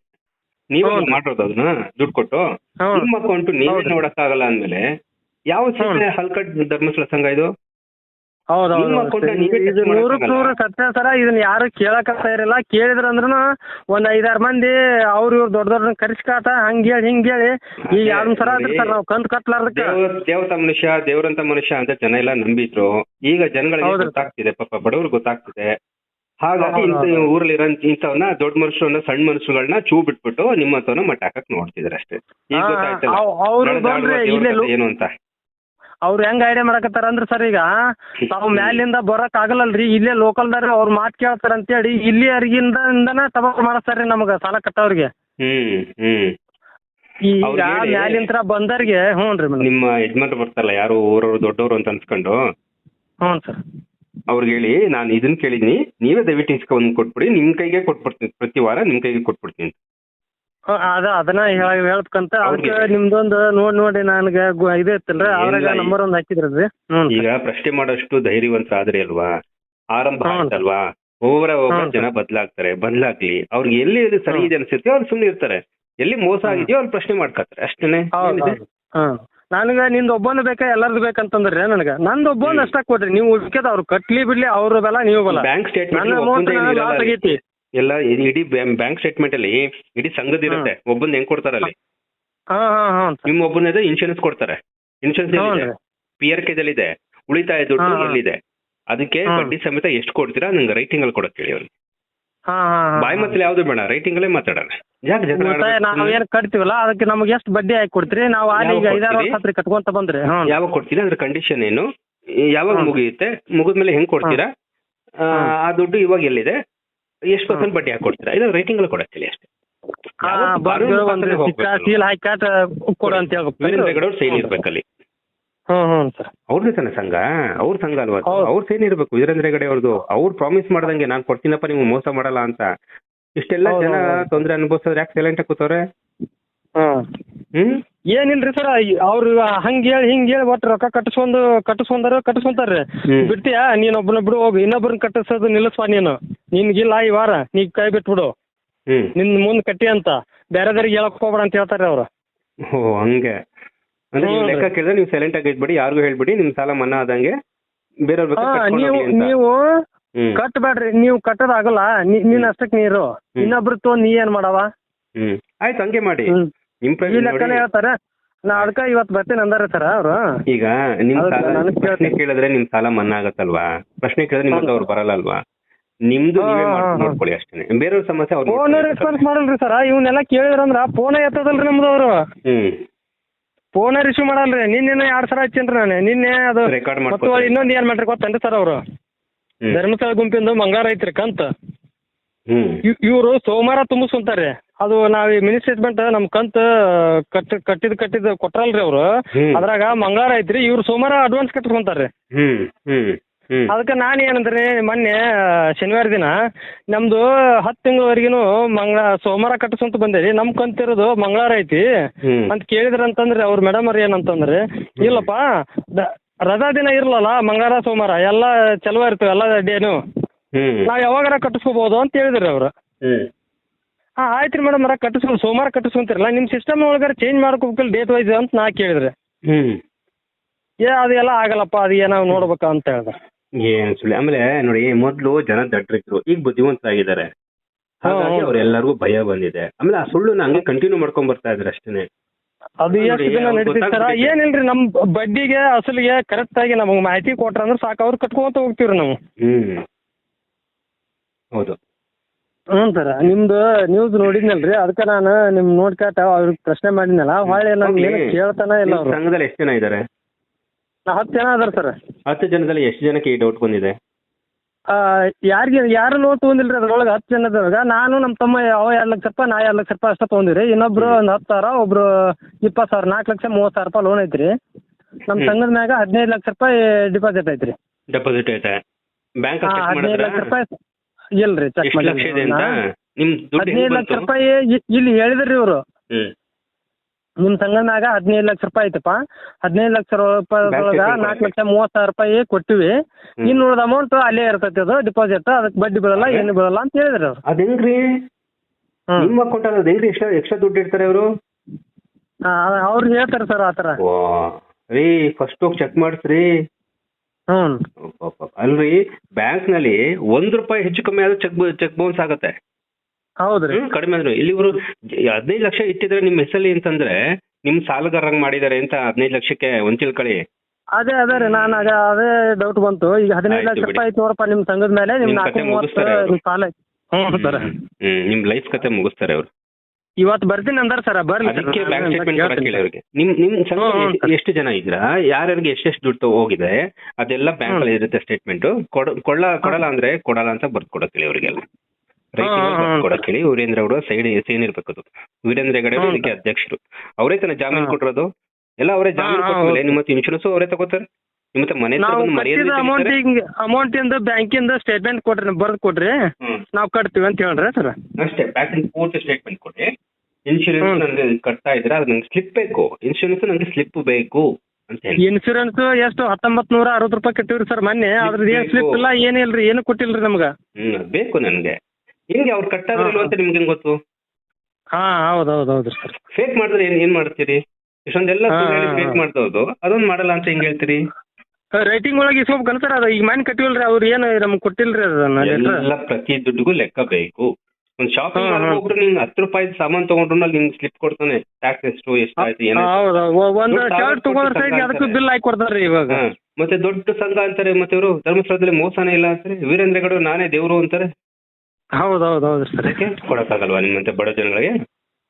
ನೀವು. ಮಾಡೋದು ಅದನ್ನ ದುಡ್ಡು ಕೊಟ್ಟು. ನಿಮ್ಮ ಅಕೌಂಟ್ ನೀವೇ ನೋಡಕ್ ಆಗಲ್ಲ ಅಂದ್ಮೇಲೆ ಯಾವ ಸಂಸ್ಥೆ ಹಲ್ಕಟ್ ಧರ್ಮಸ್ಥಳ ಸಂಘ ಇದು? ಹೌದೌದು ಇದು ನೂರು ಸತ್ಯ ಸರ ಇದನ್ನ ಯಾರು ಕೇಳಕ ಇರಲ್ಲ. ಕೇಳಿದ್ರ ಅಂದ್ರೂ ಒಂದ್ ಐದಾರು ಮಂದಿ ಅವ್ರ ಇವ್ರ ದೊಡ್ಡ ದೊಡ್ಡ ಕರಿಸ್ಕಾತ ಹಂಗೇಳಿ ಹೇಳಿ ಈಗ ಹೇಳಿ. ಈ ಅದೇ, ಎರಡು ಸರ ಸರ್. ನಾವು ಕಂತ್ ಕಟ್ಲಾರ್ದಕ್ಕ. ದೇವ ದೇವತ ಮನುಷ್ಯ ದೇವರಂತ ಮನುಷ್ಯ ಅಂತ ಜನ ಎಲ್ಲ ನಂಬಿದ್ರು. ಈಗ ಜನಗಳಿಗೆ. ಗೊತ್ತಾಗ್ತಿದೆ ಪಾಪ ಬಡವ್ರಿಗೆ ಗೊತ್ತಾಗ್ತಿದೆ. ಹಾಗಾಗಿ ಇಂತ ಇಂಥ. ಊರಲ್ಲಿ ಇರೋ ಇಂಥವನ್ನ ದೊಡ್ಡ ಮನುಷ್ಯರನ್ನ ಸಣ್ಣ ಮನುಷ್ಯಗಳನ್ನ ಚೂ ಬಿಟ್ಬಿಟ್ಟು ನಿಮ್ಮ ಮಟ್ಟ ಹಾಕಕ್ ನೋಡ್ತಿದಾರೆ ಅಷ್ಟೇ. ಈಗ ಗೊತ್ತಾಯ್ತಲ್ಲ ಏನು ಅಂತ. ಅವ್ರು ಹೆಂಗ್ ಐಡಿಯಾ ಮಾಡಕತ್ತಾರ ಅಂದ್ರೆ ಸರ್ ಈಗ ತಾವು ಮ್ಯಾಲಿಂದ ಬರಕ್ ಆಗಲ್ಲಲ್ರಿ ಇಲ್ಲೇ ಲೋಕಲ್ದಾರ ಅವ್ರ ಮಾತ್ ಕೇಳ್ತಾರ ಅಂತೇಳಿ ಇಲ್ಲಿ ಅರ್ಗಿಂದನ ತಬಾಕ್ ಮಾಡಿಸ್ತಾರ್ರಿ ನಮಗ ಸಾಲ ಕಟ್ಟವ್ರಿಗೆ ಹ್ಮ್ ಹ್ಮ್. ಈಗ ಅವ್ರಿಗೆ ಹೇಳಿ. ಮ್ಯಾಲಿಂತ್ರ ಬಂದವ್ರಿಗೆ ಹ್ಞೂ ರೀ ಮೇಡಮ್. ನಿಮ್ಮ ಯಜಮಾನ್ರು ಬರ್ತಾರಲ್ಲ ಯಾರು ಊರವ್ರು ದೊಡ್ಡವರು ಅಂತ ಅನ್ಸ್ಕೊಂಡು. ಹ್ಞೂ ಸರ್. ಅವ್ರಿಗೆ ಹೇಳಿ ನಾನು ಇದನ್ನ ಕೇಳಿದ್ನಿ ನೀವೇ ದಯವಿಟ್ಟು ಇಸ್ಕೊಂಡ್ ಕೊಟ್ಬಿಡಿ ನಿಮ್ಮ ಕೈಗೆ ಕೊಟ್ಬಿಡ್ತೀನಿ ಪ್ರತಿ ವಾರ ನಿಮ್ ಕೈಗೆ ಕೊಟ್ಬಿಡ್ತೀನಿ ಅದ ಅದನ್ನ ಹೇಳ ಹೇಳ್ಬೇಕಂತ ಅದಕ್ಕೆ ನಿಮ್ದೊಂದು ನೋಡಿ ನೋಡಿ ನನಗೆ ಇದು ಇತ್ತಲ್ರಿ? ಅದ್ರಾಗ ನಂಬರ್ ಒಂದ್ ಹಾಕಿದ್ರಿ ಈಗ ಪ್ರಶ್ನೆ ಮಾಡೋಷ್ಟು ಧೈರ್ಯವಂತರಾದ್ರಿ ಅಲ್ವಾ? ಆರಂಭ ಅಲ್ವಾ ಒಬ್ಬರ ಒಬ್ಬ. ಜನ ಬದಲಾಗ್ತಾರೆ ಬದಲಾಗ್ಲಿ. ಅವ್ರಿಗೆ ಎಲ್ಲಿ ಎಲ್ಲಿ ಸರಿ ಇದೆ ಅನ್ಸುತ್ತೆ ಅವ್ರು ಸುಮ್ನೆ ಇರ್ತಾರೆ. ಎಲ್ಲಿ ಮೋಸ ಆಗಿದೆಯೋ ಅವ್ರು ಪ್ರಶ್ನೆ ಮಾಡ್ಕೊತಾರೆ ಅಷ್ಟೇನೆ? ನನಗ ನಿಂದ ಹಾಂ ನನಗೆ ನಿಂದು ಒಬ್ಬನ ಬೇಕಾ ಎಲ್ಲಾರ್ದು ಬೇಕಂತಂದ್ರೆ ನನಗ? ನಂದ ಒಬ್ಬನ ಅಷ್ಟ ಕೊಡ್ರಿ ನೀವು ಉಳ್ಕೇದ ಅವ್ರು. ಕಟ್ಲಿ ಬಿಡ್ಲಿ ಅವ್ರ ಬಲ ನೀವು ಬಲ. ಬ್ಯಾಂಕ್ ಸ್ಟೇಟ್ಮೆಂಟ್ ಎಲ್ಲ ಇಡೀ ಬ್ಯಾಂಕ್ ಸ್ಟೇಟ್ಮೆಂಟ್ ಅಲ್ಲಿ ಇಡೀ ಸಂಘದ ಇರುತ್ತೆ. ಒಬ್ಬನ್ ಹೆಂಗ್ ಕೊಡ್ತಾರೆ ಅಲ್ಲಿ? ನಿಮ್ ಒಬ್ಬನದ ಇನ್ಶೂರೆನ್ಸ್ ಕೊಡ್ತಾರೆ. Insurance P R K P R ಕೆದಲ್ಲಿದೆ ಉಳಿತಾಯ ದುಡ್ಡು. ಎಲ್ಲಿದೆ? ಅದಕ್ಕೆ ಬಡ್ಡಿ ಸಮೇತ ಎಷ್ಟು ಕೊಡ್ತೀರಾ? ನಂಗೆ ರೈಟಿಂಗ್ ಅಲ್ಲಿ ಕೊಡಕ್ ಕೇಳಿ ಅವ್ರಿಗೆ. ಬಾಯಿ ಮತ್ತೆ ಯಾವ್ದು ಬೇಡ ರೈಟಿಂಗ್ ಅಲ್ಲೇ ಮಾತಾಡೋಣ. ಯಾಕೆ ಆಡ್ಬೇಕು ಏನು ಕಟ್ತೀವಲ್ಲ ಅದಕ್ಕೆ ನಮಗೆ ಎಷ್ಟು ಬಡ್ಡಿ ಹಾಕಿ ಕೊಡ್ತೀರಿ? ನಾವು ಈಗ ಐದಾರು ವರ್ಷ? ಕಟ್ಕೊಂತ ಬಂದ್ರಿ ಯಾವಾಗ ಕೊಡ್ತೀರಾ? ಅದ್ರ ಕಂಡೀಷನ್ ಏನು? ಯಾವಾಗ. ಮುಗಿಯುತ್ತೆ? ಮುಗಿದ್ಮೇಲೆ ಹೆಂಗ್ ಕೊಡ್ತೀರಾ? ಆ ದುಡ್ಡು ಇವಾಗ ಎಲ್ಲಿದೆ? ಎಷ್ಟು ಪರ್ಸೆಂಟ್ ಬಡ್ಡಿ ಹಾಕಿ ಕೊಡ್ತೀರಾ ಇಲ್ಲ ರೈಟಿಂಗ್ ಅಲ್ಲಿ ಹೇಳಿ ಅಷ್ಟೇ. ಸೀಲ್ ಹಾಕಿ ಕೊಡು ಅಂತ ವೀರೇಂದ್ರ ಹೇಳ್ಬೇಕು. ಸೈನ್ ಇರ್ಬೇಕಲ್ಲಿ ತಾನೆ ಸಂಘ? ಅವ್ರ ಸಂಘ ಅಲ್ವಾ. ಅವ್ರ ಸೈನ್ ಇರ್ಬೇಕು. ವೀರೇಂದ್ರ ಹೆಗಡೆ ಅವ್ರದ್ದು ಅವ್ರು ಪ್ರಾಮಿಸ್ ಮಾಡ್ದಂಗೆ ನಾನ್ ಕೊಡ್ತೀನಪ್ಪ ನೀವು ಮೋಸ ಮಾಡಲ್ಲ ಅಂತ. ಇಷ್ಟೆಲ್ಲ ಜನ. ತೊಂದ್ರೆ ಅನುಭವಿಸೋದ್ರೆ ಯಾಕೆ ಸೈಲೆಂಟ್ ಕೂತವ್ರೆ? ಹಾಂ ಹ್ಮ್? ಏನಿಲ್ರಿ ಸರ್ ಅವ್ರು ಹಂಗೆ ಹೇಳಿ ಹಿಂಗೆ ಹೇಳಿ ಒಟ್ಟು ರೊಕ್ಕ ಕಟ್ಟಿಸ್ಕೊಂಡು ಕಟ್ಟಿಸ್ಕೊಂಡಾರ ಕಟ್ಟಿಸ್ಕೊಂತಾರ್ರಿ ಹ್ಮ್. ಬಿಡ್ತೀಯಾ? ನೀನ್ ಒಬ್ಬನ ಬಿಡು ಹೋಗಿ. ಇನ್ನೊಬ್ರನ್ನ ಕಟ್ಟಿಸೋದು ನಿಲ್ಲಿಸ್ಪ ನೀನು. ನಿನ್ಗಿಲ್ಲ ಈ ವಾರ ನೀ ಕೈ ಬಿಟ್ಬಿಡು. ಹ್ಮ್. ನಿನ್ ಮುಂದ್ ಕಟ್ಟಿ ಅಂತ. ಬೇರೆದವ್ರಿಗೆ ಹೇಳಕ್ ಹೋಗ್ಬೇಡ ಅಂತ ಹೇಳ್ತಾರೆ ಅವ್ರ. ಓ ಹಂಗೆ. ಅಂದ್ರೆ ನೀವು ಹ್ಞೂ ಲೆಕ್ಕ ಕೇಳಿದ್ರೆ ನೀವು ಸೈಲೆಂಟ್ ಆಗಿ ಇಟ್ಬಿಡಿ ಯಾರಿಗೂ ಹೇಳ್ಬಿಡಿ ನಿಮ್ ಸಾಲ ಮನ್ನಾ ಆದಂಗೆ ಬೇರೆ ಹಾ ನೀವು. ನೀವು ಹ್ಮ್. ಕಟ್ಟಬೇಡ್ರಿ ನೀವು ಕಟ್ಟೋದಾಗಲ್ಲ ನೀ- ನೀನ್ ಅಷ್ಟಕ್ ನೀರು. ಇನ್ನೊಬ್ರು ತೋ ನೀ ಏನ್ ಮಾಡವಾ? ಹ್ಮ್. ಆಯ್ತು ಹಂಗೆ ಮಾಡಿ. ಹ್ಮ್. ನಿಮ್ ಈ ಲೆಕ್ಕನೇ ಹೇಳ್ತಾರೆ. ನಾ ಅದಕ್ಕ ಇವತ್ ಬರ್ತೀನಿ ಅಂದಾರ ಸರ್ ಅವ್ರು. ಈಗ ನಿಮ್ ಹೌದು, ಸಾಲ ನನಗ್ ಪ್ರಶ್ನೆ ಕೇಳ್ತೀನಿ. ಕೇಳಿದ್ರೆ ನಿಮ್ ಸಾಲ ಮನ್ನಾ ಆಗತ್ತಲ್ವಾ? ಪ್ರಶ್ನೆ ಕೇಳಿದ್ರೆ ಹತ್ರ ಹೌದು. ಅವ್ರು ಬರಲ್ಲ ಅಲ್ವಾ ನಿಮ್ದು ಹಾ, ನೀವೇ ಹಾ, ಮಾಡ್- ಹಾ. ನೋಡ್ಕೊಳ್ಳಿ ಅಷ್ಟೇ ಬೇರೆ ಸಮಸ್ಯೆ ಅವ್ರು ಫೋನ್ ನೋಡ್ಕೊಳ್ಳಿ. ರೆಸ್ಪಾನ್ಸ್ ಮಾಡಲ್ರಿ ಸರ್. ಇವನ್ನೆಲ್ಲ ಕೇಳಿದ್ರಂದ್ರ ಫೋನ್ ಎತ್ತದಲ್ರಿ ನಮ್ದವ್ರು ಹ್ಮ್. ಫೋನ್ ರಿಸೀವ್ ಮಾಡಲ್ರಿ. ನಿನ್ನೆ ಎರಡ್ ಸಲ ಹಚ್ಚಿನ್ರಿ ನಾನು. ನಿನ್ನೆ ಅದು ರೆಕಾರ್ಡ್ ಮತ್ತು ಮಾಡ್ಕೊತಾರೆ ಇನ್ನೊಂದ್ ಏನ್ ಮಾಡ್ರಿ ಗೊತ್ತೇನ್ರಿ ಸರ್ ಅವರು? ಹ್ಮ್. ಧರ್ಮಸ್ಥಳ ಗುಂಪಿಂದು ಮಂಗಾರ ಐತ್ರಿ ಕಂತ. ಹ್ಮ್. ಇವರು ಸೋಮವಾರ ತುಂಬಿಸ್ಕೊಂತಾರೆ. ಅದು ನಾವ್ ಈ ಮಿನಿ ಸ್ಟೇಟ್ಮೆಂಟ್ ನಮ್ ಕಂತ ಕಟ್ ಕಟ್ಟಿದ್ ಕಟ್ಟಿದ್ ಕೊಟ್ರಲ್ರಿ ಅವ್ರು. ಹ್ಮ್. ಅದ್ರಾಗ ಮಂಗಾರ ಐತ್ರಿ ಇವ್ರು ಸೋಮವಾರ ಅಡ್ವಾನ್ಸ್ ಕಟ್ಕೊಂತಾರ್ರಿ ಹ್ಮ್ ಹ್ಮ್ ಹ್ಮ್. ಅದಕ್ಕೆ ನಾನು ಏನಂದ್ರಿ ಮೊನ್ನೆ ಶನಿವಾರ ದಿನ ನಮ್ದು ಹತ್ತು ತಿಂಗಳವರೆಗಿನು ಮಂಗಳ ಸೋಮವಾರ ಕಟ್ಟಿಸ್ಕೊಂತ ಬಂದೇರಿ ನಮ್ ಕಂತಿರೋದು ಮಂಗಳವಾರ ಐತಿ. ಹ್ಮ್. ಅಂತ ಕೇಳಿದ್ರ ಅಂತಂದ್ರಿ ಅವ್ರ ಮೇಡಮ್ ಅವ್ರ ಏನಂತಂದ್ರೆ ಇಲ್ಲಪ್ಪ ದ- ರಜಾ ದಿನ ಇರ್ಲಲ್ಲ ಮಂಗಳವಾರ ಸೋಮವಾರ ಎಲ್ಲಾ ಚಲೋ ಇರ್ತವೆ ಎಲ್ಲಾ ಡೇನು ಹ್ಮ್. ನಾವ್ ಯಾವಾಗಾರ ಕಟ್ಟಿಸ್ಕೋಬಹುದು ಅಂತ ಹೇಳಿದ್ರಿ ಅವ್ರು. ಹ್ಮ್. ಹಾ ಆಯ್ತು ರೀ ಮೇಡಮ್ ಅರ ಕಟ್ಟಿಸ್ಕೊಂಡು ಸೋಮವಾರ ಕಟ್ಟಿಸ್ಕೊಂತಿರಲ್ಲ ನಿಮ್ಮ ಸಿಸ್ಟಮ್ ಒಳಗಾರ ಚೇಂಜ್ ಮಾಡ್ಕೋಬೇಕಲ್ಲ ಡೇಟ್ ವೈಸ್ ಅಂತ ನಾ ಕೇಳಿದ್ರೆ. ಹ್ಮ್. ಏ ಅದೆಲ್ಲ ಆಗಲ್ಲಪ್ಪ ಅದು ಏನೋ ನೋಡ್ಬೇಕಾ ಅಂತ ಹೇಳ್ದೆ. ಏನ್ ಸುಳಿ ಆಮೇಲೆ ನೋಡಿ ಮೊದ್ಲು ಜನ ದಡ್ರಿದ್ರು ಈಗ ಬುದ್ಧಿವಂತರಾಗಿದ್ದಾರೆ. ಹಾಗಾಗಿ ಅವರೆಲ್ಲರಿಗೂ ಭಯ ಬಂದಿದೆ. ಆಮೇಲೆ ಆ ಸುಳ್ಳು ಹಂಗೆ ಕಂಟಿನ್ಯೂ ಮಾಡ್ಕೊಂಡ್ ಬರ್ತಾ ಇದ್ರೆ ಅಷ್ಟೇನೆ. ಅದು ಎಷ್ಟು ದಿನ ಏನಿಲ್ರಿ ನಮ್ ಬಡ್ಡಿಗೆ ಅಸಲಿಗೆ ಕರೆಕ್ಟ್ ಆಗಿ ನಮಗೆ ಮಾಹಿತಿ ಕೊಟ್ರ ಅಂದ್ರೆ ಸಾಕು ಅವ್ರು ಕಟ್ಕೊಂತ ಹೋಗ್ತೀವ್ರಿ ನಾವು. ಹ್ಮ್. ಹೌದು. ಹ್ಞೂ ಸರ್ ನಿಮ್ದು ನ್ಯೂಸ್ ನೋಡಿದ್ನಲ್ರಿ? ಅದಕ್ಕೆ ನಾನು ನಿಮ್ ನೋಡ್ಕಾಟ ಅವ್ರಿಗೆ ಪ್ರಶ್ನೆ ಮಾಡಿದ್ನಲ್ಲ ಹೊಳ್ಳಿ ನಮ್ಗೆ. ಏನು ಕೇಳ್ತಾನ ಇಲ್ಲ ನಿಮ್ ಅವರು? ಸಂಘದಲ್ಲಿ ಎಷ್ಟು ಜನ ಇದ್ದಾರೆ? ಹತ್ತು ಜನ ಅದಾರ ಸರ್. ಹತ್ತು ಜನದಲ್ಲಿ ಎಷ್ಟು ಜನಕ್ಕೆ ಈ ಡೌಟ್ ಬಂದಿದೆ? ಯಾರಿಗೆ ಯಾರು ನೋಟ್ ತೊಗೊಂದಿಲ್ರಿ ಅದ್ರೊಳಗೆ ಹತ್ತು ಜನದೊಳಗ ನಾನು ನಮ್ಮ ತಮ್ಮ ಅವ ಎರಡು ಲಕ್ಷ ರೂಪಾಯಿ ನಾ ಎರಡು ಲಕ್ಷ ರೂಪಾಯಿ ಅಷ್ಟೇ ತೊಗೊಂಡಿರಿ ಇನ್ನೊಬ್ರು ಒಂದು ಹತ್ತು ಸಾವಿರ ಒಬ್ರು ಇಪ್ಪತ್ತು ಸಾವಿರ ನಾಲ್ಕು ಲಕ್ಷ ಮೂವತ್ತು ಸಾವಿರ ರೂಪಾಯಿ ಲೋನ್ ಐತ್ರಿ. ನಮ್ಮ. ಸಂಘದ ಮ್ಯಾಗ ಹದಿನೈದು ಲಕ್ಷ ರೂಪಾಯಿ ಡಿಪಾಸಿಟ್ ಐತ್ರಿ. ಡೆಪಾಸಿಟ್ ಐತೆ. ಬ್ಯಾಂಕ್ ಹಾ, ಹದಿನೈದು ಲಕ್ಷ ರೂಪಾಯಿ ಇಲ್ರಿ ಚೆಕ್ ಎಷ್ಟು ಲಕ್ಷ ಇದೆ ಅಂತ? ನಿಮ್ ದುಡ್ಡು ಹೆಂಗ್ ಹದಿನೈದು ಲಕ್ಷ ಬಂತು ರೂಪಾಯಿ ಇ- ಇಲ್ಲಿ ಹೇಳಿದ್ರಿ ಇವರು. ನಿಮ್ ಮ್ಯಾಗ ಹದಿನೈದು ಲಕ್ಷ ರೂಪಾಯಿ ಐತಪ್ಪ. ಹದಿನೈದು ಲಕ್ಷ ರೂಪಾಯಿ Bank ಒಳಗ statement ನಾಲ್ಕು ಲಕ್ಷ ಮೂವತ್ತು ಸಾವಿರ ರೂಪಾಯಿ ಕೊಟ್ಟಿವಿ. ಇನ್ನು ಉಳಿದ ಅಮೌಂಟ್ ಅಲ್ಲೇ ಇರ್ತೈತಿ ಅದು ಡಿಪಾಸಿಟ್ ಅದಕ್ಕೆ ಬಡ್ಡಿ ಬೀಳಲ್ಲ? ಏನು ಬೀಳಲ್ಲ ಅಂತ ಹೇಳಿದ್ರಿ ಅವ್ರು. ಅದ್ ಹೆಂಗ್ರಿ? ಹ್ಮ್. ನಿಮ್ಮ ಅಕೌಂಟ್ ಅಲ್ಲಿ ಹೆಂಗ್ರಿ? ಎಕ್ಸ್ಟ್ರಾ ಎಕ್ಸ್ಟ್ರಾ ದುಡ್ಡು ಇಡ್ತಾರೆ ಅವರು ಅವ್ರು ಹೇಳ್ತಾರೆ ಸರ್ ಆತರ ರೀ ಫಸ್ಟ್ ಹೋಗಿ ಚೆಕ್ ಮಾಡಿಸ್ರಿ. ಹ್ಞೂ. ಅಲ್ರಿ ಬ್ಯಾಂಕ್ನಲ್ಲಿ ಒಂದ್ ರೂಪಾಯಿ ಹೆಚ್ಚು ಕಮ್ಮಿ ಆದ್ರೆ ಚೆಕ್ ಚೆಕ್ ಬೌನ್ಸ್ ಆಗತ್ತೆ ಹೌದ್ರಿ ಹ್ಮ್ ಕಡಿಮೆ ಆದ್ರು ಇಲ್ಲಿ ಇವರು ಹದಿನೈದು ಲಕ್ಷ ಇಟ್ಟಿದ್ರೆ ನಿಮ್ ಹೆಸರಲ್ಲಿ ಅಂತಂದ್ರೆ ನಿಮ್ ಸಾಲಗಾರಂಗ್ ಮಾಡಿದಾರೆ ಅಂತ ಹದಿನೈದು ಲಕ್ಷಕ್ಕೆ ಒಂದ್ ತಿಳ್ಕೊಳ್ಳಿ ಅದೇ ಅದೇ ರೀ ನಾನು ಅದೇ ಅದೇ ಡೌಟ್ ಬಂತು ಈಗ ಹದಿನೈದು ಲಕ್ಷ. ರೂಪಾಯಿ ಐತಿ ನೋಡಪ್ಪ ನಿಮ್ ಸಂಘದ ಮೇಲೆ ನಿಮ್ ನಿಮ್ ನಾಲ್ಕು ಕತೆ ಮೂವತ್ತು ಮುಗಿಸ್ತಾರೆ ಅವ್ರು. ನಿಮ್ ಸಾಲ ಐತಿ. ಹ್ಞೂ ಸರ್ ಹ್ಮ್ ನಿಮ್ ಲೈಫ್ ಕತೆ ಮುಗಿಸ್ತಾರೆ ಅವ್ರು ಇವತ್ತು ಬರ್ತೀನಿ ಅಂದ್ರೆ ಸರ್ ಬರ್ಲಿ ಅದಕ್ಕೆ ಬ್ಯಾಂಕ್ ಸ್ಟೇಟ್ಮೆಂಟ್. ಹೇಳಿ ಅವ್ರಿಗೆ ನಿಮ್ ನಿಮ್ ಸಂಘ ಹ್ಮ್, ಹ್ಮ್, ಎಷ್ಟು- ಎಷ್ಟು ಜನ ಇದ್ರ ಯಾರ್ಯಾರಿಗೆ ಎಷ್ಟೆಷ್ಟು ದುಡ್ಡು ಹೋಗಿದೆ ಅದೆಲ್ಲ ಬ್ಯಾಂಕ್ ಅಲ್ಲಿ ಇರುತ್ತೆ ಸ್ಟೇಟ್ಮೆಂಟ್ ಕೊಡ ಕೊಡಲ್ಲ ಅಂದ್ರೆ ಕೊಡಲ್ಲ ಅಂತ ಬರ್ದ್ ಕೊಡಕ್ ಹೇಳಿ ಅವರಿಗೆ ರೈತರಿಗೆ ಹ್ಮ್, ಹ್ಮ್, ಕೊಡಕ್ ಹೇಳಿ ವೀರೇಂದ್ರ ಅವರು ಸೈಡ್ ಸೈನ್ ಇರ್ಬೇಕು ಅದು. ವೀರೇಂದ್ರ ಹೆಗಡೆ ಹ್ಮ್, ಇದಕ್ಕೆ ಅಧ್ಯಕ್ಷರು. ಅವರೇ ತಾನೇ ಜಾಮೀನ್ ಹ್ಮ್. ಕೊಟ್ಟಿರೋದು ಎಲ್ಲ ಅವರೇ ಜಾಮೀನ್ ತಗೊಲ್ಲ ನಿಮ್ಮ ಹೌದು. ನಿಮ್ಮ ಇನ್ಶೂರೆನ್ಸ್ ಅವರೇ ತಗೋತಾರೆ? ನಿಮ್ಮ ಹತ್ರ ಮನೆ ಹತ್ರ ನಾವು ಬಂದು ಮರ್ಯಾದೆ ಕಟ್ಟಿದ ಅಮೌಂಟ್ ಇಂದ ಬ್ಯಾಂಕ್ ಇಂದ ಬ್ಯಾಂಕಿಂದ ಸ್ಟೇಟ್ಮೆಂಟ್ ಕೊಡ್ರಿ ಬರ್ದು ಕೊಡ್ರಿ ನಾವ್ ನಾವು ಕಟ್ತೀವಿ ಅಂತ ಹೇಳ್ರಿ ಸರ್. ಅಷ್ಟೇ ಬ್ಯಾಂಕ್ ಪೂರ್ತಿ ಸ್ಟೇಟ್ಮೆಂಟ್ ಕೊಡಿ ಇನ್ಶೂರೆನ್ಸ್ ಹ್ಮ್. ನನಗೆ ಕಟ್ತಾ ಇದ್ರೆ ಅದು ನಂಗೆ ಸ್ಲಿಪ್ ಬೇಕು. ಇನ್ಶೂರೆನ್ಸ್ ನಂಗೆ ಸ್ಲಿಪ್ ಬೇಕು ಅಂತ ಹೇಳಿ. ಇನ್ಶೂರೆನ್ಸ್ ಎಷ್ಟು? ಹತ್ತೊಂಬತ್ ನೂರ ಅರವತ್ತು ರೂಪಾಯಿ ಕಟ್ಟಿವ್ರಿ ಸರ್ ಮೊನ್ನೆ. ಅದ್ರದ್ದು ಏನ್. ಸ್ಲಿಪ್ ಇಲ್ಲ ಏನಿಲ್ರಿ ಏನು ಕೊಟ್ಟಿಲ್ರಿ ನಮ್ಗ? ಹ್ಮ್ ಅದ್ ಬೇಕು ನನ್ಗೆ. ಹಿಂಗೆ ಅವ್ರು ಕಟ್ಟಾದ್ರಲ್ವ ಅಂತ ನಿಮ್ಗೆ ಹೆಂಗ್ ಗೊತ್ತು? ಹಾ ಹೌದ್ ಹೌದ್ ಹೌದು ಸರ್. ಫೇಕ್ ಮಾಡಿದ್ರೆ ಏನ್ ಏನ್ ಮಾಡ್ತೀರಿ? ಇಷ್ಟೊಂದೆಲ್ಲ ಹಾ, ಹಾ, ಫೇಕ್ ಹಾ. ಮಾಡ್ದವ್ರು ಅದೊಂದ್ ಮಾಡಲ್ಲ ಅಂತ ಹೆಂಗ್ ಹೇಳ್ತೀರಿ? ರೈಟಿಂಗ್ ಒಳಗೆ ಸ್ವಲ್ಪ ಸರ್ ಅದ ಈಗ ಮನೆ ಕಟ್ಟಿವಲ್ರಿ ಅವ್ರು ಏನು ನಮ್ಗೆ ಕೊಟ್ಟಿಲ್ರಿ ಅದನ್ನ ಎಲ್ಲ ಪ್ರತಿ ದುಡ್ಡಿಗೂ ಲೆಕ್ಕ ಬೇಕು. ಒಂದ್ ಶಾಪಿಂಗ್ ಹಾ. ಹೋಗ್ಬಿಟ್ಟು ಹತ್ತು ರೂಪಾಯಿ ಸಾಮಾನ್ ತಗೊಂಡ್ರು ನಿಂಗೆ ಸ್ಲಿಪ್ ಕೊಡ್ತಾನೆ. ಟ್ಯಾಕ್ಸ್ ಎಷ್ಟು ಎಷ್ಟು ಆಯ್ತು ಹೌದು ಒಂದು ದುಡ್ಡು ಶರ್ಟ್ ತಗೊಂಡ್ರೆ ಅದಕ್ಕೆ ಬಿಲ್ ಹಾಕಿ ಕೊಡ್ತಾರ್ರಿ ಇವಾಗ. ಮತ್ತೆ ದೊಡ್ಡ ಸಂಘ ಅಂತಾರೆ ಮತ್ತೆ ಇವರು ಧರ್ಮಸ್ಥಳದಲ್ಲಿ ಮೋಸನೇ ಇಲ್ಲ ಅಂತಾರೆ. ವೀರೇಂದ್ರ ನಾನೇ ದೇವರು ಅಂತಾರೆ. ಹೌದು ಹೌದ್ ಹೌದು ಸರ್. ಕೊಡಕ್ಕಾಗಲ್ವಾ ನಿಮ್ಮಂತೆ ಬಡ ಜನಗಳಿಗೆ?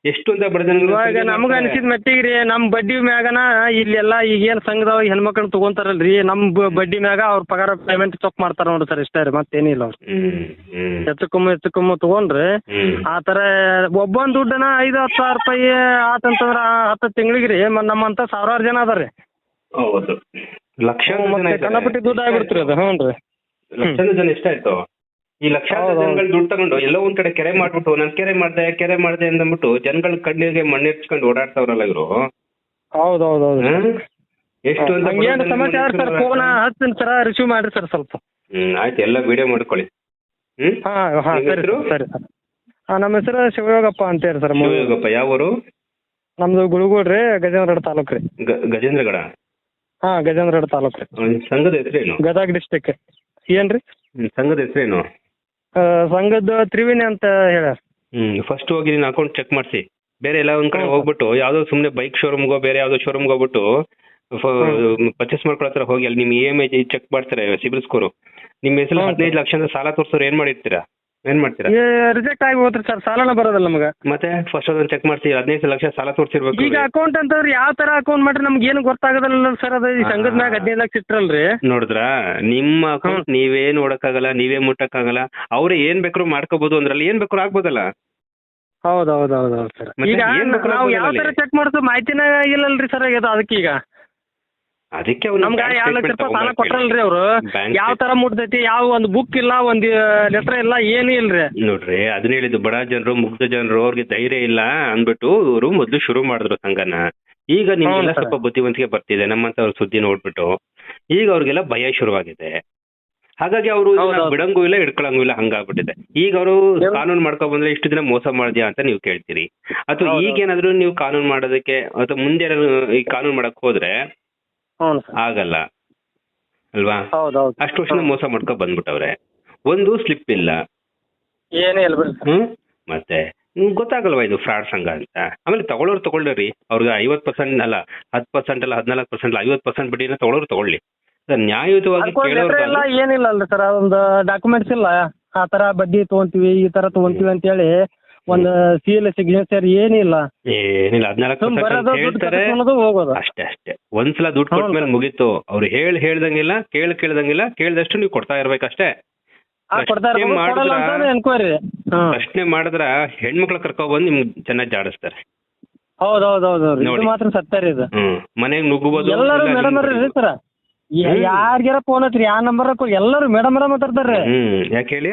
ಎಷ್ಟು ಅಂತ ಇವಾಗ ನಮ್ಗ ಅನ್ಸಿದ ಅನ್ಸಿದ್ ಮಟ್ಟಿಗೆ ರೀ ನಮ್ ಬಡ್ಡಿ ಮ್ಯಾಗನ ಇಲ್ಲೆಲ್ಲ ಈಗೇನ್ ಸಂಘದವ ಹೆಣ್ಮಕ್ಳು ತಗೊಂತಾರಲ್ರಿ ನಮ್ ಬ- ಬಡ್ಡಿ ಮ್ಯಾಗ ಅವ್ರ ಪಗಾರ ಪೇಮೆಂಟ್ ಚೊಕ್ ಮಾಡ್ತಾರ ನೋಡ್ರಿ ಸರ್ ಇಷ್ಟೇ ರೀ ಮತ್ತೇನಿಲ್ಲ ಅವ್ರು. ಹೆಚ್ಚು ಕಮ್ಮಿ ಹೆಚ್ಚು ಕಮ್ಮಿ ತಗೊಂಡ್ರಿ ಹ್ಮ್. ಆ ಥರ ಒಬ್ಬೊಂದ್ ದುಡ್ಡನ ಐದು ಹತ್ತು ಸಾವಿರ ರೂಪಾಯಿ ಆತಂತಂದ್ರ ಹತ್ತು ತಿಂಗಳಿಗೆ ರೀ ನಮ್ಮಂತ ಸಾವಿರಾರು ಜನ ಅದಾರಿ ಹೌದು. ಲಕ್ಷಾಂತರ ಜನ ಇದ್ದಾರೆ. ಕನ್ನಪಟ್ಟಿ ದುಡ್ಡು ಆಗ್ಬಿಡ್ತ್ರಿ ಅದು ಹ್ಞೂ ರೀ ಲಕ್ಷಾಂತರ ಜನ ಎಷ್ಟಾಯ್ತು? ಈ ಲಕ್ಷಾಂತರ. ಜನಗಳು ದುಡ್ಡು ತಗೊಂಡು ಎಲ್ಲೋ ಒಂದ್ ಕಡೆ ಕೆರೆ ಮಾಡ್ಬಿಟ್ಟು ನಾನು ಕೆರೆ ಮಾಡ್ದೆ ಕೆರೆ ಮಾಡ್ದೆ ಅಂದ್ಬಿಟ್ಟು ಜನಗಳ ಕಣ್ಣಿಗೆ ಮಣ್ಣೆರ್ಚ್ಕೊಂಡು ಓಡಾಡ್ತಾವ್ರಲ್ಲ ಇವರು. ಹೌದು ಹೌದು ಹೌದು ಎಷ್ಟು ಅಂತ ಹಂಗೇನು ಸಮಸ್ಯೆ ಆದ್ರೆ ಸರ್ ಫೋನ್ ಹಚ್ತೀನಿ ಸರ್ ರಿಸೀವ್ ಮಾಡ್ರಿ ಸರ್ ಸ್ವಲ್ಪ. ಹ್ಮ್ ಆಯ್ತು ಎಲ್ಲ ವಿಡಿಯೋ ಮಾಡ್ಕೊಳ್ಳಿ. ಹ್ಮ್? ಹಾಂ ಹಾಂ ನಿಮ್ಮ ಸರಿ ಹೆಸರು? ಸರಿ ಸರ್. ಹಾಂ ನಮ್ಮ ಹೆಸರು ಶಿವಯೋಗಪ್ಪ ಅಂತೇಳಿ ಸರ್ ಶಿವಯೋಗಪ್ಪ ಯಾವ ಊರು? ನಮ್ದು ಗುಳಗೋಡ್ರಿ ಗಜೇಂದ್ರಗಡ ತಾಲೂಕು ರೀ. ಗ- ಗಜೇಂದ್ರಗಡ? ಹಾ ಗಜೇಂದ್ರಗಡ ತಾಲೂಕು ರೀ. ಸಂಘದ ಹೆಸರೇನು? ಗದಗ ಡಿಸ್ಟಿಕ್ ಏನ್ರಿ? ರೀ ಸಂಘದ ಹೆಸರೇನು? ಸಂಘದ ತ್ರಿವೇಣಿ ಅಂತ ಹೇಳ್ಯಾರ. ಹ್ಮ್ ಫಸ್ಟ್ ಹೋಗಿ ನಿನ್ನ ಅಕೌಂಟ್ ಚೆಕ್ ಮಾಡಿಸಿ. ಬೇರೆ ಎಲ್ಲ ಒಂದ್ ಕಡೆ ಹೋಗ್ಬಿಟ್ಟು ಯಾವ್ದೋ ಸುಮ್ನೆ ಬೈಕ್ ಶೋರೂಮ್ಗೋ ಬೇರೆ ಯಾವ್ದೋ ಶೋರೂಮ್ಗೆ ಹೋಗ್ಬಿಟ್ಟು ಪರ್ಚೇಸ್ ಮಾಡ್ಕೊಳತ್ರ ಹೋಗಿ ಅಲ್ಲಿ ನಿಮ್ ಇ ಎಂ ಐ ಚೆಕ್ ಮಾಡ್ತಾರೆ ಸಿಬಿಲ್ ಸ್ಕೋರ್ ನಿಮ್ಮ ಹೆಸರು. ಹದಿನೈದು ಲಕ್ಷ ಸಾಲ ತೋರ್ಸೋರು ಏನ್ ಮಾಡಿರ್ತೀರಾ? ಏನ್ ಮಾಡ್ತೀರಾ? ರಿಜೆಕ್ಟ್ ಆಗಿ ಹೋದ್ರೆ ಸರ್ ಸಾಲನ ಬರೋದಲ್ಲ ನಮಗೆ. ಮತ್ತೆ ಫಸ್ಟ್ ಅದನ್ನ ಚೆಕ್ ಮಾಡ್ತೀವಿ ಹದಿನೈದು ಲಕ್ಷ ಸಾಲ ತೋರಿಸಿರ್ಬೇಕು ಈಗ ಅಕೌಂಟ್ ಅಂತಂದ್ರೆ ಯಾವ ತರ ಅಕೌಂಟ್ ಮಾಡ್ರಿ ನಮ್ಗೆ ಏನು ಗೊತ್ತಾಗದಲ್ಲ ಸರ್ ಅದು ಈ ಸಂಘದ ಮ್ಯಾಗ ಹದಿನೈದು ಲಕ್ಷ ಇಟ್ರಲ್ರಿ. ನೋಡಿದ್ರ? ನಿಮ್ಮ ಅಕೌಂಟ್ ನೀವೇ ನೋಡಕ್ಕಾಗಲ್ಲ ನೀವೇ ಮುಟ್ಟಕ್ಕಾಗಲ್ಲ. ಅವ್ರ ಏನ್ ಬೇಕ್ರು ಮಾಡ್ಕೋಬಹುದು ಅಂದ್ರಲ್ಲಿ ಏನ್ ಬೇಕು ಆಗ್ಬೋದಲ್ಲ. ಹೌದು ಹೌದು ಹೌದು ಹೌದು ಸರ್. ಮತ್ತೆ ಈಗ ಏನ್ ನಾವು ಯಾವ? ತರ ಚೆಕ್ ಮಾಡ್ತೀವಿ ಮಾಹಿತಿನ ಇಲ್ಲಲ್ರಿ ಸರ್ ಅದಕ್ಕೀಗ ಅದಕ್ಕೆ ಈಗ ಅದಕ್ಕೆ ಅವ್ನು ನಮ್ಗೆ ಎರಡು ಲಕ್ಷ ರೂಪಾಯಿ ಸಾಲ ಅವರು. ಯಾವ ತರ ಮುಟ್ತೈತಿ ಯಾವ ಒಂದು ಬುಕ್ ಇಲ್ಲ ಒಂದ್ ಲೆಟರ್ ಇಲ್ಲ ಏನು ಇಲ್ರಿ. ನೋಡ್ರಿ ಅದನ್ನ ಹೇಳಿದ್ದು ಬಡ ಜನರು ಮುಗ್ಧ ಜನರು ಅವ್ರಿಗೆ ಧೈರ್ಯ ಇಲ್ಲ ಅಂದ್ಬಿಟ್ಟು ಇವರು ಮೊದಲು ಶುರು ಮಾಡಿದ್ರು ಸಂಘನ. ಈಗ ನಿಮ್ಗೆಲ್ಲ ಸ್ವಲ್ಪ ಬುದ್ಧಿವಂತಿಕೆ ಬರ್ತಿದೆ ನಮ್ಮಂತವ್ರ ಸುದ್ದಿ ನೋಡ್ಬಿಟ್ಟು. ಈಗ ಅವ್ರಿಗೆಲ್ಲ ಭಯ ಶುರುವಾಗಿದೆ. ಹಾಗಾಗಿ ಅವರು. ಬಿಡಂಗೂ ಇಲ್ಲ ಹಿಡ್ಕೊಳಂಗೂ ಇಲ್ಲ ಹಂಗಾಗ್ಬಿಟ್ಟಿದೆ. ಈಗ ಅವರು ಕಾನೂನು ಮಾಡ್ಕೊಂಡ್ ಬಂದ್ರೆ ಇಷ್ಟು ದಿನ ಮೋಸ ಮಾಡಿದ್ಯಾ ಅಂತ ನೀವು ಕೇಳ್ತೀರಿ. ಅಥವಾ ಈಗ ಈಗೇನಾದ್ರೂ ನೀವು ಕಾನೂನು ಮಾಡೋದಕ್ಕೆ ಅಥವಾ ಮುಂದೆ ಏನಾದ್ರು ಈ ಕಾನೂನು ಮಾಡಕ್ ಹೋದ್ರೆ ಹ್ಞೂ ಸರ್. ಆಗಲ್ಲ. ಅಲ್ವಾ? ಹೌದು ಹೌದು ಅಷ್ಟು ವರ್ಷ ಮೋಸ ಮಾಡ್ಕೊಂಡು ಬಂದ್ಬಿಟ್ಟವ್ರೆ. ಒಂದು ಸ್ಲಿಪ್ ಇಲ್ಲ. ಏನೇ ಇಲ್ಲ ಬಿಡಿ ಹ್ಮ್? ಮತ್ತೆ ನಿಮ್ಗ್ ಗೊತ್ತಾಗಲ್ವಾ ಇದು ಫ್ರಾಡ್ ಸಂಘ ಅಂತ? ಆಮೇಲೆ ತಗೊಳ್ಳೋರು ತಗೊಳ್ಳೋರಿ ಅವ್ರಿಗೆ ಐವತ್ ಪರ್ಸೆಂಟ್ ಅಲ್ಲ ಹತ್ತು ಪರ್ಸೆಂಟ್ ಅಲ್ಲ ಹದಿನಾಲ್ಕು ಪರ್ಸೆಂಟ್ ಅಲ್ಲ ಐವತ್ ಪರ್ಸೆಂಟ್ ಬಡ್ಡಿನ ತಗೊಳ್ಳೋರು ತಗೊಳ್ಳಿ. ನ್ಯಾಯಯುತವಾಗಿ ಏನಿಲ್ಲ ಅಲ್ರಿ ಸರ್. ಒಂದು ಡಾಕ್ಯುಮೆಂಟ್ಸ್ ಇಲ್ಲ. ಆ ತರ ಬಡ್ಡಿ ತಗೊಂತೀವಿ ಈ ತರ ತಗೊಂತೀವಿ ಅಂತೇಳಿ ಒಂದು ಎಲ್ ಸಿಗ್ನೇಚರ್ ಏನಿಲ್ಲ. ಏನಿಲ್ಲ ಹದಿನಾಲ್ಕು ಸುಮ್ ಬರೋದು ದುಡ್ಡು ಹೇಳ್ತಾರೆ ಕಟ್ಕೊಳ್ಳೋದು ಹೋಗೋದು ಅಷ್ಟೇ ಅಷ್ಟೇ. ಒಂದ್ಸಲ ದುಡ್ಡು ಕೊಟ್ಟ ಕೊಟ್ಮೇಲೆ ಮುಗೀತು. ಅವ್ರು ಹೇಳಿ ಹೇಳ್ದಂಗಿಲ್ಲ ಕೇಳ್ ಕೇಳ್ದಂಗಿಲ್ಲ ಕೇಳ್ದಷ್ಟು ನೀವು ಕೊಡ್ತಾ ಇರ್ಬೇಕಷ್ಟೇ. ಆ ಕೊಡ್ತಾ ಪ್ರಶ್ನೆ ಕೊಡಲ್ಲ ಮಾಡಿದ್ರ- ಎನ್ಕ್ವೈರಿ ಬಂದು ಪ್ರಶ್ನೆ ಮಾಡಿದ್ರ ಹೆಣ್ಮಕ್ಳು ಕರ್ಕೊಬಂದು ನಿಮ್ಗೆ ಚೆನ್ನಾಗಿ ಜಾಡಿಸ್ತಾರೆ. ಹೌದು ಹೌದು ಹೌದು ಇದು ನೋಡಿ. ಮಾತ್ರ ಸತ್ಯ ರೀ ಇದು. ಹ್ಮ್. ಮನೆಗ್ ನುಗ್ಗಬಹುದು ಎಲ್ಲರೂ ಮೇಡಮ್ ರೀ ಸರ್ ಹ್ಮ್. ಯಾರಿಗಾರ ಫೋನ್ ಹತ್ರಿ ಯಾವ ನಂಬರ್ ಎಲ್ಲರೂ ಮೇಡಮ್ ಮೇಡಮ್ ಮಾತಾಡ್ತಾರ್ರಿ ಹ್ಮ್. ಯಾಕೆ ಹೇಳಿ?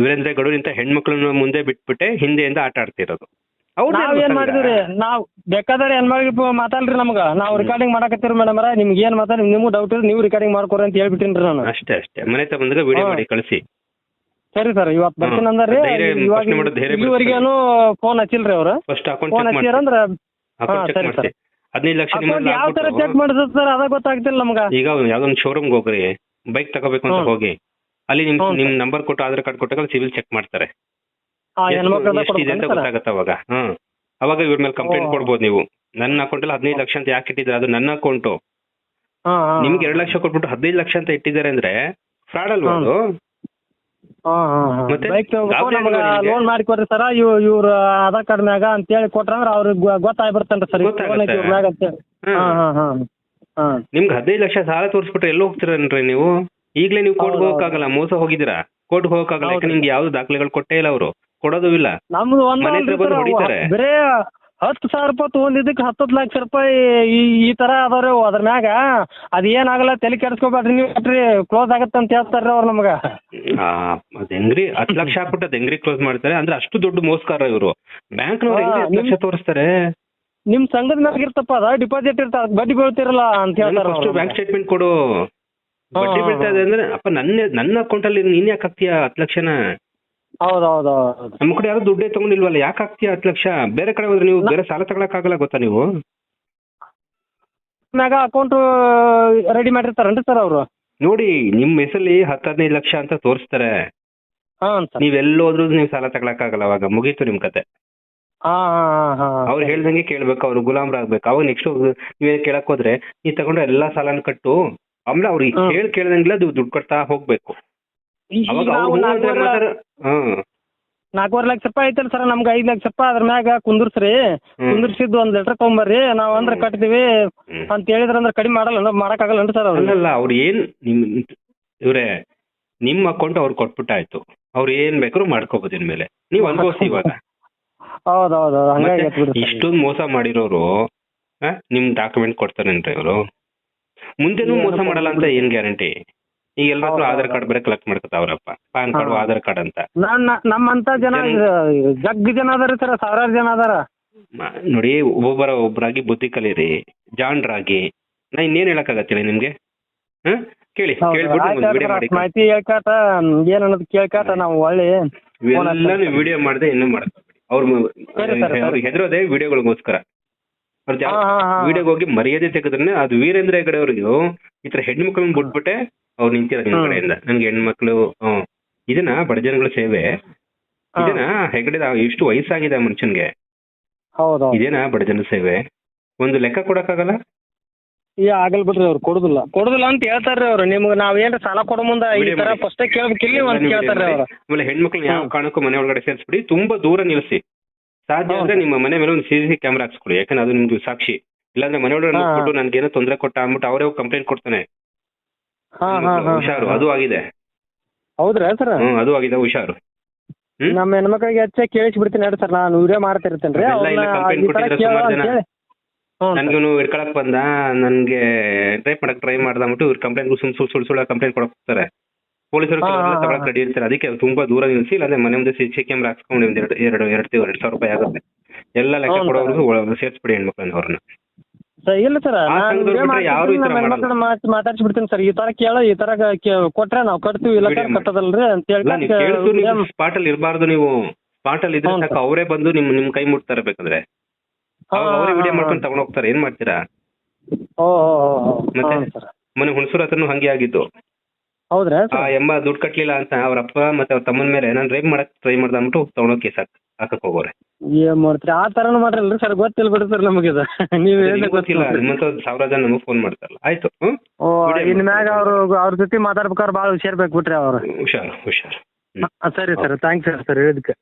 ವೀರೇಂದ್ರ ಗೌಡರು ಹೆಣ್ಣು ಹೆಣ್ಮಕ್ಳನ್ನ ಮುಂದೆ ಬಿಟ್ಬಿಟ್ಟೆ ಹಿಂದೆಯಿಂದ ಆಟ ಆಡ್ತಿರೋದು. ನಾವ್ ಏನ್? ಮಾಡಿದ್ರಿ ನಾವ್ ಬೇಕಾದ್ರೆ ಏನ್ ಮಾಡಿ ಮಾತಾಡ್ರಿ ನಮ್ಗ. ನಾವ್ ರೆಕಾರ್ಡಿಂಗ್ ಮಾಡಕತ್ತೀರಿ ಮೇಡಮ್ ನಿಮ್ಗೆ ಏನ್ ಮಾತಾಡಿ ನಿಮ್ಗೂ ಡೌಟ್ ಇದ್ರೆ ನೀವು ರೆಕಾರ್ಡಿಂಗ್ ಮಾಡ್ಕೊರಿ ಅಂತ ಹೇಳ್ಬಿಟ್ಟಿನ್ರಿ ನಾನು. ಅಷ್ಟೇ ಅಷ್ಟೇ. ಮನೆ ತಗೊಂಡ್ರೆ ವಿಡಿಯೋ ಮಾಡಿ ಕಳಿಸಿ. ಸರಿ ಸರ್ ಇವತ್ತು ಬರ್ತೀನಿ ಅಂದ್ರೆ. ಇಲ್ಲಿವರೆಗೇನು ಫೋನ್ ಹಚ್ಚಿಲ್ರಿ ಅವ್ರು. First account phone account check ಸರಿ, ಸರ್. ಹದಿನೈದು ಲಕ್ಷ ಯಾವ ತರ ಚೆಕ್ ಮಾಡಿದ್ರು ಸರ್? ಅದ ಗೊತ್ತಾಗ್ತಿಲ್ಲ ನಮ್ಗ. ಈಗ ಯಾವ್ದೊಂದು ಶೋರೂಮ್ಗೆ ಹೋಗ್ರಿ. ಬೈಕ್ ತಗೋಬೇಕು ಅಂತ ಹೋಗಿ. ಅಲ್ಲಿ ನಿಮ್ ಹ್ಮ್. ನಿಮ್ ನಂಬರ್ ಕೊಟ್ಟು ಆಧಾರ್ ಕಾರ್ಡ್ ಕೊಟ್ಟಾಗ ಸಿವಿಲ್ ಚೆಕ್ ಮಾಡ್ತಾರೆ. ಆ ಎಷ್ಟು- ಅಂತ ಗೊತ್ತಾಗತ್ತೆ ಅವಾಗ. ಹ್ಮ್. ಅವಾಗ ಇವ್ರ ಮೇಲೆ ಕಂಪ್ಲೇಂಟ್ ಓ. ಕೊಡ್ಬೋದು ನೀವು. ನನ್ನ ಅಕೌಂಟ್ ಅಲ್ಲಿ ಹದಿನೈದು ಲಕ್ಷ ಅಂತ ಯಾಕೆ ಇಟ್ಟಿದ್ದಾರೆ? ಅದು ನನ್ನ ಅಕೌಂಟ್ ಹಾ ಹಾ. ನಿಮ್ಗೆ ಎರಡು ಲಕ್ಷ ಕೊಟ್ಬಿಟ್ಟು ಹದಿನೈದು ಲಕ್ಷ ಅಂತ ಇಟ್ಟಿದ್ದಾರೆ ಅಂದ್ರೆ ಫ್ರಾಡ್ ಅಲ್ವಾ ಅದು? ಹಾ ಹಾ ಹಾ. ಮತ್ತೆ? ಬೈಕ್ ತಗೋಬೇಕು ಗಾಬರಿ ನಮ್ಗೆ ಅಲ್ವಾ ನಿಮ್ಗೆ? ಲೋನ್ ಮಾಡಿ ಕೊಡ್ರಿ ಸರ. ಇವ್ ಇವ್ರ ಆಧಾರ್ ಕಾರ್ಡ್ ಮ್ಯಾಗ ಅಂತೇಳಿ ಕೊಟ್ರಂದ್ರ ಅವ್ರಿಗೆ ಗೊತ್ತಾಗ್ಬಿಡ್ತೇನ್ರಿ ಸರ್. ಗೊತ್ತಾಗತ್ತೆ. ಇವ್ರ ಮ್ಯಾಗ ಅಂತೇಳಿ. ಹಾ. ಹಾ ಹಾ ಹಾ. ಹಾ. ನಿಮ್ಗೆ ಹದಿನೈದು ಲಕ್ಷ ಸಾಲ ತೋರಿಸ್ಬಿಟ್ರೆ ಎಲ್ಲಿ ಹೋಗ್ತೀರನ್ರಿ ನೀವು? ಈಗಲೇ ನೀವು ಕೋರ್ಟ್ ಹೌದು, ಹೋಗಕ್ಕಾಗಲ್ಲ ಮೋಸ ಹೋಗಿದ್ದೀರಾ? ಕೋರ್ಟ್ ಹೋಗಕ್ಕಾಗಲ್ಲ ಯಾಕೆ ಹೌದು. ನಿಮ್ಗೆ ಯಾವ್ದು ದಾಖಲೆಗಳು ಕೊಟ್ಟೇ ಇಲ್ಲ ಅವರು? ಕೊಡೋದು ಇಲ್ಲ. ನಮ್ದು ಒಂದ್ ಮನೆ ಹತ್ರ ಬಂದು ಹೊಡಿತಾರೆ. ಬರೇ ಹತ್ತು ಸಾವಿರ ರೂಪಾಯಿ ತಗೊಂಡಿದ್ದಕ್ಕೆ ಹತ್ತತ್ತು ಲಕ್ಷ ರೂಪಾಯಿ ಈ ಈ ತರ ಅದಾವ್ರಿ ಅವು ಅದ್ರ ಮ್ಯಾಗ. ಅದ್ ಏನಾಗಲ್ಲ ತಲೆ ಕೆಡಿಸ್ಕೊಬೇಡ್ರಿ ನೀವು ಕ್ಲೋಸ್ ಆಗತ್ತೆ ಅಂತ ಹೇಳ್ತಾರ್ರಿ ಅವ್ರು ನಮಗ. ಆ, ಅದ್ ಹೆಂಗ್ರಿ ಹತ್ತು ಲಕ್ಷ ಹಾಕ್ಬಿಟ್ಟು ಅದ್ ಹೆಂಗ್ರಿ ಕ್ಲೋಸ್ ಮಾಡ್ತಾರೆ ಅಂದ್ರೆ ಅಷ್ಟು ದೊಡ್ಡ ಮೋಸ್ಕಾರ ಇವರು. ಬ್ಯಾಂಕ್ನವ್ರು ಹೆಂಗ್ರಿ ಹತ್ತು ಲಕ್ಷ ತೋರಿಸ್ತಾರೆ? ನಿಮ್ ಸಂಘದ ಮ್ಯಾಗ ಇರ್ತಪ್ಪ ಅದ ಡಿಪಾಸಿಟ್ ಇರ್ತ ಬಡ್ಡಿ ಬೀಳ್ತಿರಲ್ಲ ಅಂತ ಹೇಳ್ತಾರ ಫಸ್ಟ್ ಬ್ಯಾಂಕ್ ಸ್ಟೇಟ್ಮೆಂಟ್ ಕೊಡು. ಬಡ್ಡಿ ಬೀಳ್ತಾ ಇದೆ ಅಂದ್ರೆ ಅಪ್ಪ ನನ್ನ ನನ್ನ ಅಕೌಂಟ್ ಅಲ್ಲಿ ನೀನ್ ಯಾಕೆ ಹಾಕ್ತೀಯ ಹತ್ತು ಲಕ್ಷನ? ಹೌದೌದು ಹೌದು ಹೌದು ನಮ್ಮ ಕಡೆ ಯಾರು ದುಡ್ಡೇ ತಗೊಂಡಿಲ್ವಲ್ಲ ಯಾಕೆ ಹಾಕ್ತೀಯ ಹತ್ತು ಲಕ್ಷ? ಬೇರೆ ಕಡೆ ಹೋದ್ರೆ ನೀವು ಬೇರೆ ಸಾಲ ತಗೊಳಕ್ಕಾಗಲ್ಲ ಗೊತ್ತಾ ನೀವು? ಮ್ಯಾಗ ಅಕೌಂಟ್ ರೆಡಿ ಮಾಡಿರ್ತಾರನ್ರಿ ಸರ್ ಅವರು? ನೋಡಿ ನಿಮ್ ಹೆಸರಲ್ಲಿ ಹತ್ತು ಹದಿನೈದು ಲಕ್ಷ ಅಂತ ತೋರಿಸ್ತಾರೆ. ಹಾಂ ಸರ್ ನೀವೆಲ್ಲೋದ್ರೂ ನೀವು ಸಾಲ ತಗೊಳಕ್ಕಾಗಲ್ಲ ಅವಾಗ ಮುಗೀತು ನಿಮ್ ಕತೆ. ಹಾ ಹಾ ಹಾ ಅವ್ರು ಹೇಳ್ದಂಗೆ ಕೇಳ್ಬೇಕು ಅವ್ರು ಗುಲಾಮ್ರಾಗ್ಬೇಕು. ಅವಾಗ ನೆಕ್ಸ್ಟ್ ನೀವೇ ಕೇಳಕ್ ಹೋದ್ರೆ ನೀ ತಗೊಂಡ್ರೆ ಎಲ್ಲಾ ಸಾಲನ ಕಟ್ಟು. ಆಮೇಲೆ ಅವ್ರಿಗೆ ಹೇಳ್ ಕೇಳ್ ಕೇಳ್ದಂಗಿಲ್ಲ ಅದು ದುಡ್ಡು ಕಟ್ತಾ ಹೋಗ್ಬೇಕು. ಅವಾಗ ಅವ್ರು ಹ್ಞೂ ಅಂದ್ರೆ ಮಾತ್ರ ಹ್ಮ್ ನಾಲ್ಕೂವರೆ ಲಕ್ಷ ರೂಪಾಯಿ ಐತಲ್ಲ ಸರ್ ನಮ್ಗೆ ಐದು ಲಕ್ಷ ರೂಪಾಯಿ ಅದ್ರ ಮ್ಯಾಗ ಕುಂದಿರ್ಸ್ರಿ. ಕುಂದಿರ್ಸಿದ್ದು ಒಂದ್ ಲೆಟರ್ ತೊಗೊಂಬರ್ರಿ. ನಾವ್ ಅಂದ್ರೆ ಕಟ್ತೀವಿ. ಅಂತ ಹೇಳಿದ್ರ ಅಂದ್ರೆ ಕಡಿಮೆ ಮಾಡಲ್ಲ ಮಾಡಕ್ಕಾಗಲ್ಲ ಸರ್ ಅವ್ರು. ಅಲ್ಲಲ್ಲ ಅವ್ರು ಏನ್ ನಿಮ್ ಇವ್ರೆ ನಿಮ್ಮ ಅಕೌಂಟ್ ಅವ್ರು ಕೊಟ್ಬಿಟ್ಟಾಯ್ತು. ಅವ್ರು ಏನ್ ಬೇಕಾದ್ರೂ ಮಾಡ್ಕೋಬಹುದು ಇನ್ಮೇಲೆ. ನೀವು ಅನ್ಭವಿಸಿ ಇವಾಗ. ಹೌದೌದು ಹಂಗಾಗಿ ಇಷ್ಟೊಂದು ಮೋಸ ಮಾಡಿರೋರು ಆ, ನಿಮ್ ಡಾಕ್ಯುಮೆಂಟ್ ಕೊಡ್ತಾರೇನ್ರಿ ಅವರು ಮುಂದೆನೂ ಮೋಸ ಮಾಡಲ್ಲ ಅಂತ ಏನ್ ಗ್ಯಾರಂಟಿ ಈಗ ಎಲ್ಲರೂ ಆಧಾರ್. ಕಾರ್ಡ್ ಬೇರೆ ಕಲೆಕ್ಟ್ ಮಾಡ್ಕೊತಾವ್ರಪ್ಪ. ಪಾನ್ ಕಾರ್ಡ್ ಆಧಾರ್ ಕಾರ್ಡ್ ಅಂತ. ನಮ್ಮಂತ ಜನ ಜಗ್ ಜನ ಅದಾರ ಸರ್ ಸಾವಿರಾರು ಜನ ಅದಾರ. ನೋಡಿ ಒಬ್ಬೊಬ್ಬರ ಒಬ್ಬರಾಗಿ ಬುದ್ಧಿ ಕಲೀರಿ ಜಾಣ್ರಾಗಿ. ನಾ ಇನ್ನೇನ್ ಹೇಳಕ್ಕಾಗತ್ತಿಲ್ಲ ನಿಮ್ಗೆ? ಕೇಳಿ ಕೇಳ್ಬಿಟ್ಟು ಮಾಹಿತಿ ಹೇಳ್ಕಾಟ ಏನ್ ಅನ್ನೋದು ಕೇಳ್ಕಾಟ ನಾವು ಒಳ್ಳೆ ವಿಡಿಯೋ ಮಾಡದೆ ಇನ್ನೂ ಮಾಡಕ್ ಅವ್ರ ಹೆದರೋದೇ ವಿಡಿಯೋಗಳಿಗೋಸ್ಕರ ವಿಡಿಯೋಗೆ ಹೋಗಿ ಮರ್ಯಾದೆ ತೆಗೆದ್ರೆ ಅದು ವೀರೇಂದ್ರ ಹೆಗಡೆ ಅವ್ರಿಗೂ ಈ ತರ ಹೆಣ್ಮಕ್ಳನ್ನ ಬಿಟ್ಬಿಟ್ಟೆ ಅವ್ರು ನಿಂತಿರೋ ನಿಮ್. ಕಡೆಯಿಂದ. ನನ್ಗೆ ಹೆಣ್ಮಕ್ಳು ಹ್ಮ್ ಇದನ್ನ ಬಡಜನಗಳ ಸೇವೆ. ಇದನ್ನ ಹೆಗಡೆ ಎಷ್ಟು ವಯಸ್ಸಾಗಿದೆ ಆ ಮನುಷ್ಯನ್ಗೆ. ಇದೇನಾ ಬಡಜನ ಸೇವೆ? ಒಂದು ಲೆಕ್ಕ ಕೊಡಕ್ಕಾಗಲ್ಲ? ಈ ಆಗಲ್ ಬಿಡ್ರಿ ಅವ್ರು ಕೊಡುದಿಲ್ಲ. ಕೊಡುದಿಲ್ಲ ಅಂತ ಹೇಳ್ತಾರ್ರಿ ಅವ್ರು. ನಿಮ್ಗೆ ನಾವ್ ಏನ್ರ ಸಾಲ ಕೊಡೋ ಮುಂದ ಈ ತರ. ಫಸ್ಟ್ ಕೇಳ್ಬೇಕಿಲ್ಲ ಅಂತ ಕೇಳ್ತಾರ್ರಿ ಅವ್ರು. ಆಮೇಲೆ ಹೆಣ್ಮಕ್ಳನ್ನ ಯಾವ. ಕಾರಣಕ್ಕೂ ಮನೆ ಒಳಗಡೆ ಸೇರಿಸ್ಬಿಡಿ. ತುಂಬಾ ದೂರ ನಿಲ್ಲಿಸಿ ಸಾಧ್ಯ. ಅಂದ್ರೆ ನಿಮ್ಮ ಮನೆ ಮೇಲೆ ಒಂದು ಸಿಸಿ ಕ್ಯಾಮ್ರಾ ಹಾಕ್ಸ್ಕೊಡಿ ಯಾಕಂದ್ರೆ ಅದು ನಿಮ್ದು ಸಾಕ್ಷಿ ಇಲ್ಲಾಂದ್ರೆ ಮನೆ ಒಳಗಡೆ ಹಾ. ಕೊಟ್ಟು ನನ್ಗೇನೋ ತೊಂದರೆ ಕೊಟ್ಟ ಅಂದ್ಬಿಟ್ಟು ಅವರೇ ಕಂಪ್ಲೇಂಟ್ ಕೊಡ್ತಾನೆ ಹಾ ಹಾ ಹಾ ಹುಷಾರು ಅದು ಆಗಿದೆ ಹೌದ್ರಾ ಸರ್ ಹ್ಮ್ ಅದು ಆಗಿದೆ ಹುಷಾರು ಹ್ಮ್? ನಮ್ಮ ಹೆಣ್ಮಕ್ಳಿಗೆ ಹೆಚ್ಚೆ ಕೇಳಿಸಿ ಬಿಡ್ತೀನಿ ಹೇಳಿ ಸರ್ ನಾನು ವಿಡಿಯೋ ಮಾಡ್ತಿರ್ತೇನ್ರಿ ಅದೆಲ್ಲ ಇಲ್ಲ ಅವ್ರನ್ನ complaint ಈ ತರ ಕೊಟ್ಟಿದ್ದಾರೆ ಕೇಳು ಸುಮಾರು ಜನ. ಅಂತೇಳಿ ಹ್ಞೂ ಸರ್. ನನ್ಗೂ ಹಿಡ್ಕೊಳಕ್ ಬಂದ ನನ್ಗೆ ಟ್ರೈ ಮಾಡಕ್ ಟ್ರೈ ಮಾಡ್ದ ಅಂದ್ಬಿಟ್ಟು ಇವ್ರು ಕಂಪ್ಲೇಂಟ್ ಸುಳ್ಳು ಸುಳ್ ಸುಳ್ ಸುಳ್ಳ ಕಂಪ್ಲೇಂಟ್ ಕೊಡಕ್ ಹೋಗ್ತಾರೆ ಪೊಲೀಸರು. ತಗೊಳಕ್ ರೆಡಿ ಇರ್ತಾರೆ. ಅದಕ್ಕೆ ತುಂಬಾ ದೂರ ನಿಲ್ಸಿ ಇಲ್ಲಾಂದ್ರೆ ಮನೆ ಮುಂದೆ ಸಿ ಕ್ಯಾಮ್ರಾ ಹಾಕ್ಸ್ಕೊಂಡು ಒಂದ್ ಎರಡು ಎರಡು ಎರಡು ಎರಡು ಸಾವಿರ ರೂಪಾಯಿ ಆಗುತ್ತೆ. ಎಲ್ಲ ಲೆಕ್ಕ. ಕೊಡೋರ್ಗು ಸೇರ್ಸ್ಬಿಡಿ ಹೆಣ್ಮಕ್ಳನ್ನ ಅವ್ರನ್ನ. ಸರ್, ಇಲ್ಲ ಸರ್ ನಾನು ಮಾತಾಡ್ಸಿ ಬಿಡ್ತೀನಿ ಸರ್. ಈ ತರ ಕೇಳ ಈ ತರ ಕೊಟ್ರೆ ನಾವು ಕಟ್ತೀವಿ ಇಲ್ಲ Video ಕಟ್ಟದಲ್ರಿ ಅಂತ ಹೇಳಿ ಸ್ಪಾಟ್ ಅಲ್ಲಿ ಇರಬಾರ್ದು ನೀವು ಸ್ಪಾಟ್ ಅಲ್ಲಿ ಇದ್ರೆ ಸಾಕು. ಅವರೇ ಬಂದು ನಿಮ್ ನಿಮ್ ಕೈ ಮುಟ್ತಾರೆ ಬೇಕಂದ್ರೆ. ಅವರೇ ವಿಡಿಯೋ ಮಾಡ್ಕೊಂಡು ತಗೊಂಡ್ ಹೋಗ್ತಾರೆ. ಏನ್ ಮಾಡ್ತೀರಾ. ಮತ್ತೆ? ಸರ್. ಮೊನ್ನೆ ಹುಣಸೂರ್ ಹತ್ರನು ಹಂಗೆ ಆಗಿದ್ದು ಹೌದ್ರಾ ಆ ಸರ್? ಎಮ್ಮ ದುಡ್ಡು ಕಟ್ಲಿಲ್ಲ ಅಂತ ಅವ್ರ ಅಪ್ಪ ಮತ್ತೆ ಅವ್ರ ತಮ್ಮನ ಮೇಲೆ ನಾನು ರೇಪ್ ಮಾಡಕ್ ಟ್ರೈ ಮಾಡ್ದ ಅಂದ್ಬಿಟ್ಟು ತಗೊಂಡೋಗಿ ಕೇಸ್ ಹಾಕ್ ಹಾಕಕ್ ಹೋಗೋರೆ. ಏನ್ ಮಾಡ್ತೀರಿ? ಆ ತರನು ಮಾಡ್ರಲ್ರಿ ಸರ್ ಗೊತ್ತಿಲ್ಲ ಬಿಡ್ರಿ ಸರ್ ನಮಗಿದ ನೀವ್ ಹೇಳಿದ್ರೆ ನಿಮ್ಗ್ ಗೊತ್ತಿಲ್ಲ ಗೊತ್ತಿಲ್ಲ ನಿಮ್ಮಂತ ಸಾವಿರ ಜನ ನಮಗ್ ಫೋನ್ ಮಾಡ್ತಾರಲ್ಲ ಆಯ್ತು ಹ್ಮ್? ಓ ಇನ್ ಮ್ಯಾಗ. ಅವ್ರು ಅವ್ರ ಜೊತೆ ಮಾತಾಡ್ಬೇಕಾದ್ರೆ ಬಾಳ ಹುಷಾರ್ ಬೇಕು ಬಿಟ್ರಿ ಅವ್ರು. ಹುಷಾರ್ ಹುಷಾರ್. ಸರಿ ಸರ್ ಥ್ಯಾಂಕ್ಸ್ ಸರ್ ಹೇಳಿದ್ಕೆ.